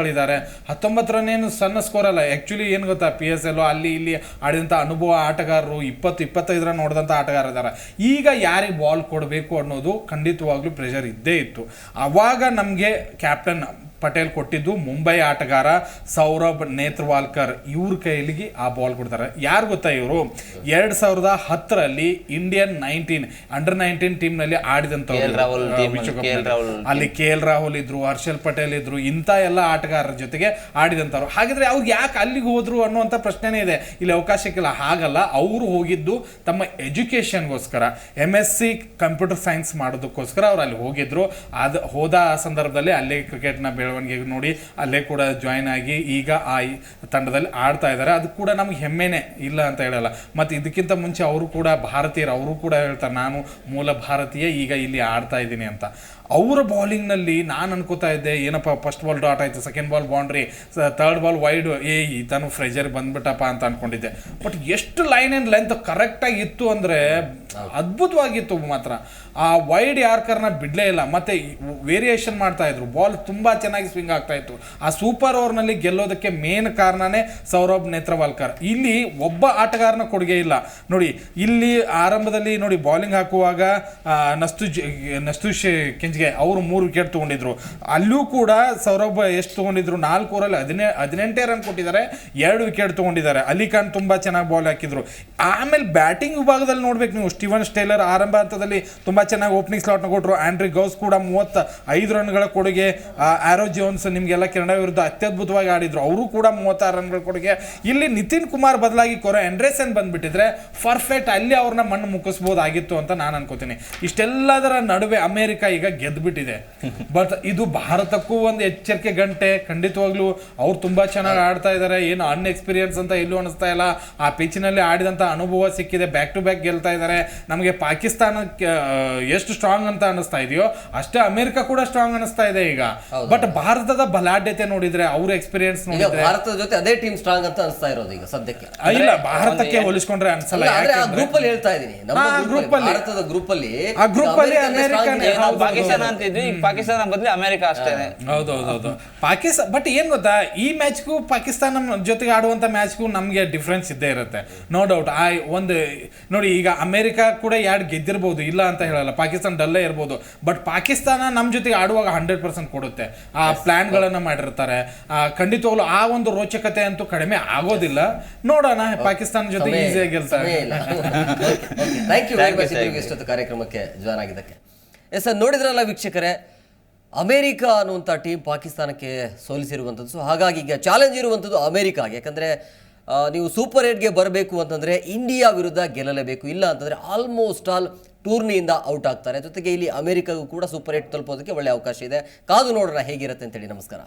[SPEAKER 2] ಬ್ಯಾಟ್ಸ್ಮನ್ಸ್ಗಳಿದ್ದಾರೆ ಹತ್ತೊಂಬತ್ತರನ್ನೇನು ರನ್ ಸಣ್ಣ ಸ್ಕೋರ್ ಅಲ್ಲ. ಆ್ಯಕ್ಚುಲಿ ಏನು ಗೊತ್ತಾ? ಪಿ ಎಸ್ ಎಲ್ ಅಲ್ಲಿ ಇಲ್ಲಿ ಆಡಿದಂಥ ಅನುಭವ ಆಟಗಾರರು ಇಪ್ಪತ್ತು, ಇಪ್ಪತ್ತೈದರ ನೋಡಿದಂಥ ಆಟಗಾರಿದ್ದಾರೆ ಆಟಗಾರ ಇದ್ದಾರೆ. ಈಗ ಯಾರಿಗೆ ಬಾಲ್ ಕೊಡಬೇಕು ಅನ್ನೋದು ಖಂಡಿತವಾಗ್ಲೂ ಪ್ರೆಷರ್ ಇದ್ದೇ ಇತ್ತು. ಆವಾಗ ನಮಗೆ ಕ್ಯಾಪ್ಟನ್ ಪಟೇಲ್ ಕೊಟ್ಟಿದ್ದು ಮುಂಬೈ ಆಟಗಾರ ಸೌರಭ್ ನೇತ್ರವಾಲ್ಕರ್. ಇವ್ರ ಕೈಲಿಗೆ ಆ ಬಾಲ್ ಕೊಡ್ತಾರೆ. ಯಾರು ಗೊತ್ತಾ ಇವರು? ಎರಡ್ ಸಾವಿರದ ಹತ್ತರಲ್ಲಿ ಇಂಡಿಯನ್ ನೈನ್ಟೀನ್ ಅಂಡರ್ ನೈನ್ಟೀನ್
[SPEAKER 4] ಟೀಮ್ನಲ್ಲಿ. team. ಅಲ್ಲಿ
[SPEAKER 2] ಕೆ ಎಲ್ ರಾಹುಲ್ ಇದ್ರು ಹರ್ಷಲ್ ಪಟೇಲ್ ಇದ್ರು ಇಂಥ ಎಲ್ಲ ಆಟಗಾರರ ಜೊತೆಗೆ ಆಡಿದಂಥವ್ರು. ಹಾಗಿದ್ರೆ ಅವ್ರು ಯಾಕೆ ಅಲ್ಲಿಗೆ ಹೋದ್ರು ಅನ್ನುವಂಥ ಪ್ರಶ್ನೆನೇ ಇದೆ. ಇಲ್ಲಿ ಅವಕಾಶಕ್ಕಿಲ್ಲ ಹಾಗಲ್ಲ ಅವರು ಹೋಗಿದ್ದು ತಮ್ಮ ಎಜುಕೇಷನ್ಗೋಸ್ಕರ. M S C computer science ಮಾಡೋದಕ್ಕೋಸ್ಕರ ಅವ್ರು ಅಲ್ಲಿ ಹೋಗಿದ್ರು. ಅದು ಹೋದ ಸಂದರ್ಭದಲ್ಲಿ ಅಲ್ಲೇ ಕ್ರಿಕೆಟ್ನ ಬೆಳವಣಿಗೆ ನೋಡಿ ಅಲ್ಲೇ ಕೂಡ ಜಾಯ್ನ್ ಆಗಿ ಈಗ ಆ ತಂಡದಲ್ಲಿ ಆಡ್ತಾ ಇದ್ದಾರೆ. ಅದು ಕೂಡ ನಮ್ಗೆ ಹೆಮ್ಮೆನೆ ಇಲ್ಲ ಅಂತ ಹೇಳಲ್ಲ. ಮತ್ತು ಇದಕ್ಕಿಂತ ಮುಂಚೆ ಅವರು ಕೂಡ ಭಾರತೀಯರು ಅವರು ಕೂಡ ಹೇಳ್ತಾರೆ ನಾನು ಮೂಲ ಭಾರತೀಯ ಈಗ ಇಲ್ಲಿ ಆಡ್ತಾ ಇದ್ದೀನಿ ಅಂತ. ಅವರ ಬೌಲಿಂಗ್ನಲ್ಲಿ ನಾನು ಅನ್ಕೋತಾ ಇದ್ದೆ ಏನಪ್ಪ ಫಸ್ಟ್ ಬಾಲ್ ಡಾಟ್ ಆಯಿತು second ball boundary third ball wide ಏ ಈತನು ಫ್ರೆಜರ್ ಬಂದ್ಬಿಟ್ಟಪ್ಪ ಅಂತ ಅನ್ಕೊಂಡಿದ್ದೆ. ಬಟ್ ಎಷ್ಟು ಲೈನ್ ಆ್ಯಂಡ್ ಲೆಂತ್ ಕರೆಕ್ಟಾಗಿ ಇತ್ತು ಅಂದರೆ ಅದ್ಭುತವಾಗಿತ್ತು ಮಾತ್ರ. ಆ ವೈಡ್ ಯಾರ್ಕರ್ನ ಬಿಡಲೇ ಇಲ್ಲ. ಮತ್ತು ವೇರಿಯೇಷನ್ ಮಾಡ್ತಾಯಿದ್ರು ಬಾಲ್ ತುಂಬ ಚೆನ್ನಾಗಿ ಸ್ವಿಂಗ್ ಆಗ್ತಾ ಇತ್ತು. ಆ ಸೂಪರ್ ಓವರ್ನಲ್ಲಿ ಗೆಲ್ಲೋದಕ್ಕೆ ಮೇನ್ ಕಾರಣನೇ ಸೌರಭ್ ನೇತ್ರವಾಲ್ಕರ್. ಇಲ್ಲಿ ಒಬ್ಬ ಆಟಗಾರನ ಕೊಡುಗೆ ಇಲ್ಲ. ನೋಡಿ, ಇಲ್ಲಿ ಆರಂಭದಲ್ಲಿ ನೋಡಿ ಬಾಲಿಂಗ್ ಹಾಕುವಾಗ ನಸ್ತು ನಸ್ತು ಕೆಂಜ್ಗೆ ಅವರು ಮೂರು ವಿಕೆಟ್ ತೊಗೊಂಡಿದ್ರು. ಅಲ್ಲೂ ಕೂಡ ಸೌರಭ್ ಎಷ್ಟು ತೊಗೊಂಡಿದ್ರು? ನಾಲ್ಕು ಓವರಲ್ಲಿ ಹದಿನೇ, ಹದಿನೆಂಟೇ ರನ್ ಕೊಟ್ಟಿದ್ದಾರೆ. ಎರಡು ವಿಕೆಟ್ ತೊಗೊಂಡಿದ್ದಾರೆ. ಅಲಿ ಖಾನ್ ತುಂಬ ಚೆನ್ನಾಗಿ ಬಾಲ್ ಹಾಕಿದ್ರು. ಆಮೇಲೆ ಬ್ಯಾಟಿಂಗ್ ವಿಭಾಗದಲ್ಲಿ ನೋಡ್ಬೇಕು ನೀವು. ಸ್ಟೀವನ್ ಸ್ಟೇಲರ್ ಆರಂಭ ಹಂತದಲ್ಲಿ ತುಂಬಾ ಚೆನ್ನಾಗಿ ಓಪನಿಂಗ್ ಸ್ಲಾಟ್ನ ಕೊಟ್ಟರು ಆ್ಯಂಡ್ರಿ ಗೌಸ್ ಕೂಡ ಮೂವತ್ತ ಐದು ರನ್ಗಳ ಕೊಡುಗೆ ಆರೋ ಜೋನ್ಸ್ ನಿಮಗೆಲ್ಲ ಕೆನಡಾ ವಿರುದ್ಧ ಅತ್ಯದ್ಭುತವಾಗಿ ಆಡಿದ್ರು. ಅವರು ಕೂಡ ಮೂವತ್ತಾರು ರನ್ಗಳ ಕೊಡುಗೆ. ಇಲ್ಲಿ ನಿತಿನ್ ಕುಮಾರ್ ಬದಲಾಗಿ ಕೊರೋ ಆಂಡ್ರೇಸನ್ ಬಂದ್ಬಿಟ್ಟಿದ್ರೆ ಪರ್ಫೆಕ್ಟ್ ಅಲ್ಲಿ ಅವ್ರನ್ನ ಮಣ್ಣು ಮುಕ್ಕಿಸ್ಬೋದಾಗಿತ್ತು ಅಂತ ನಾನು ಅನ್ಕೋತೀನಿ. ಇಷ್ಟೆಲ್ಲದರ ನಡುವೆ ಅಮೇರಿಕ ಈಗ ಗೆದ್ದುಬಿಟ್ಟಿದೆ ಬಟ್ ಇದು ಭಾರತಕ್ಕೂ ಒಂದು ಎಚ್ಚರಿಕೆ ಗಂಟೆ. ಖಂಡಿತವಾಗ್ಲೂ ಅವ್ರು ತುಂಬಾ ಚೆನ್ನಾಗಿ ಆಡ್ತಾ ಇದ್ದಾರೆ ಏನು ಅನ್ಎಕ್ಸ್ಪೀರಿಯನ್ಸ್ ಅಂತ ಎಲ್ಲೂ ಅನಿಸ್ತಾ ಇಲ್ಲ. ಆ ಪಿಚ್ನಲ್ಲಿ ಆಡಿದಂಥ ಅನುಭವ ಸಿಕ್ಕಿದೆ. ಬ್ಯಾಕ್ ಟು ಬ್ಯಾಕ್ ಗೆಲ್ತಾ ಇದ್ದಾರೆ ನಮಗೆ ಪಾಕಿಸ್ತಾನಕ್ಕೆ ಎಷ್ಟು ಸ್ಟ್ರಾಂಗ್ ಅಂತ ಅನಿಸ್ತಾ ಇದೆಯೋ ಅಷ್ಟೇ ಅಮೆರಿಕ ಕೂಡ ಸ್ಟ್ರಾಂಗ್ ಅನಿಸ್ತಾ ಇದೆ ಈಗ. ಬಟ್ ಭಾರತದ ಬಲಾಢ್ಯತೆ ನೋಡಿದ್ರೆ ಅವ್ರ ಎಕ್ಸ್ಪೀರಿಯನ್ಸ್ ನೋಡಿದ್ರೆ
[SPEAKER 1] ಭಾರತದ ಜೊತೆ ಅದೇ ಟೀಮ್ ಸ್ಟ್ರಾಂಗ್ ಅಂತ ಅನಿಸ್ತಾ ಇರೋದು ಈಗ ಸದ್ಯಕ್ಕೆ.
[SPEAKER 2] ಇಲ್ಲ ಭಾರತಕ್ಕೆ ಹೋಲಿಸ್ಕೊಂಡ್ರೆ ಅನ್ಸಲ್ಲ
[SPEAKER 1] ಗ್ರೂಪ್ ಅಲ್ಲಿ ಹೇಳ್ತಾ ಇದೀನಿ. group ಅಲ್ಲಿ. ಭಾರತದ ಗ್ರೂಪ್ ಅಲ್ಲಿ
[SPEAKER 2] ಆ ಗ್ರೂಪ್ ಅಲ್ಲಿ ಹೌದು,
[SPEAKER 4] ಪಾಕಿಸ್ತಾನ
[SPEAKER 2] ಹೌದು.
[SPEAKER 4] ಅಂತಿದ್ವಿ ಈಗ ಪಾಕಿಸ್ತಾನ ಬದಲು ಅಮೆರಿಕ ಅಷ್ಟೇನೆ.
[SPEAKER 2] ಹೌದೌದೌದು ಪಾಕಿಸ್ತಾನ ಬಟ್ ಏನ್ ಗೊತ್ತಾ ಈ ಮ್ಯಾಚ್ಗೂ ಪಾಕಿಸ್ತಾನ ಜೊತೆಗೆ ಆಡುವಂತ ಮ್ಯಾಚ್ಗೂ ನಮಗೆ ಡಿಫ್ರೆನ್ಸ್ ಇದ್ದೇ ಇರುತ್ತೆ. ನೋ ಡೌಟ್ ಆ ಒಂದು ನೋಡಿ ಈಗ ಅಮೆರಿಕ ಕೂಡ ಯಾರು ಗೆದ್ದಿರ್ಬೋದು ಇಲ್ಲ ಅಂತ ಹೇಳಲ್ಲ ಪಾಕಿಸ್ತಾನ ಡಲ್ಲೇ ಇರ್ಬೋದು. ಬಟ್ ಪಾಕಿಸ್ತಾನ ನಮ್ಮ ಜೊತೆಗೆ ಆಡುವಾಗ ಹಂಡ್ರೆಡ್ ಪರ್ಸೆಂಟ್ ಕೊಡುತ್ತೆ. ಆ ಪ್ಲಾನ್ಗಳನ್ನ ಮಾಡಿರ್ತಾರೆ. ಆ, ಖಂಡಿತವಾಗ್ಲೂ ಆ ಒಂದು ರೋಚಕತೆ ಅಂತೂ ಕಡಿಮೆ ಆಗೋದಿಲ್ಲ. ನೋಡೋಣ ಪಾಕಿಸ್ತಾನ ಜೊತೆ ಈಸಿಯಾಗಿ ಗೆಲ್ತಾರೆ.
[SPEAKER 1] ಥ್ಯಾಂಕ್ ಯು ವೆರಿ ಮಚ್ ಇಷ್ಟೊತ್ತು ಕಾರ್ಯಕ್ರಮಕ್ಕೆ ಜಾಯ್ನ್ ಆಗಿದ್ದಕ್ಕೆ ಎಸ್ ಸರ್ ನೋಡಿದ್ರಲ್ಲ ವೀಕ್ಷಕರೇ ಅಮೇರಿಕ ಅನ್ನುವಂಥ ಟೀಮ್ ಪಾಕಿಸ್ತಾನಕ್ಕೆ ಸೋಲಿಸಿರುವಂಥದ್ದು. ಸೊ ಹಾಗಾಗಿ ಈಗ ಚಾಲೆಂಜ್ ಇರುವಂಥದ್ದು ಅಮೇರಿಕಾಗೆ. ಯಾಕಂದರೆ ನೀವು ಸೂಪರ್ ಏಟ್ಗೆ ಬರಬೇಕು ಅಂತಂದರೆ ಇಂಡಿಯಾ ವಿರುದ್ಧ ಗೆಲ್ಲಲೇಬೇಕು. ಇಲ್ಲ ಅಂತಂದರೆ ಆಲ್ಮೋಸ್ಟ್ ಆಲ್ ಟೂರ್ನಿಯಿಂದ ಔಟ್ ಆಗ್ತಾರೆ. ಜೊತೆಗೆ ಇಲ್ಲಿ ಅಮೆರಿಕಾಗೂ ಕೂಡ ಸೂಪರ್ ಏಟ್ ತಲುಪೋದಕ್ಕೆ ಒಳ್ಳೆ ಅವಕಾಶ ಇದೆ. ಕಾದು ನೋಡೋಣ ಹೇಗಿರುತ್ತೆ ಅಂತೇಳಿ ನಮಸ್ಕಾರ.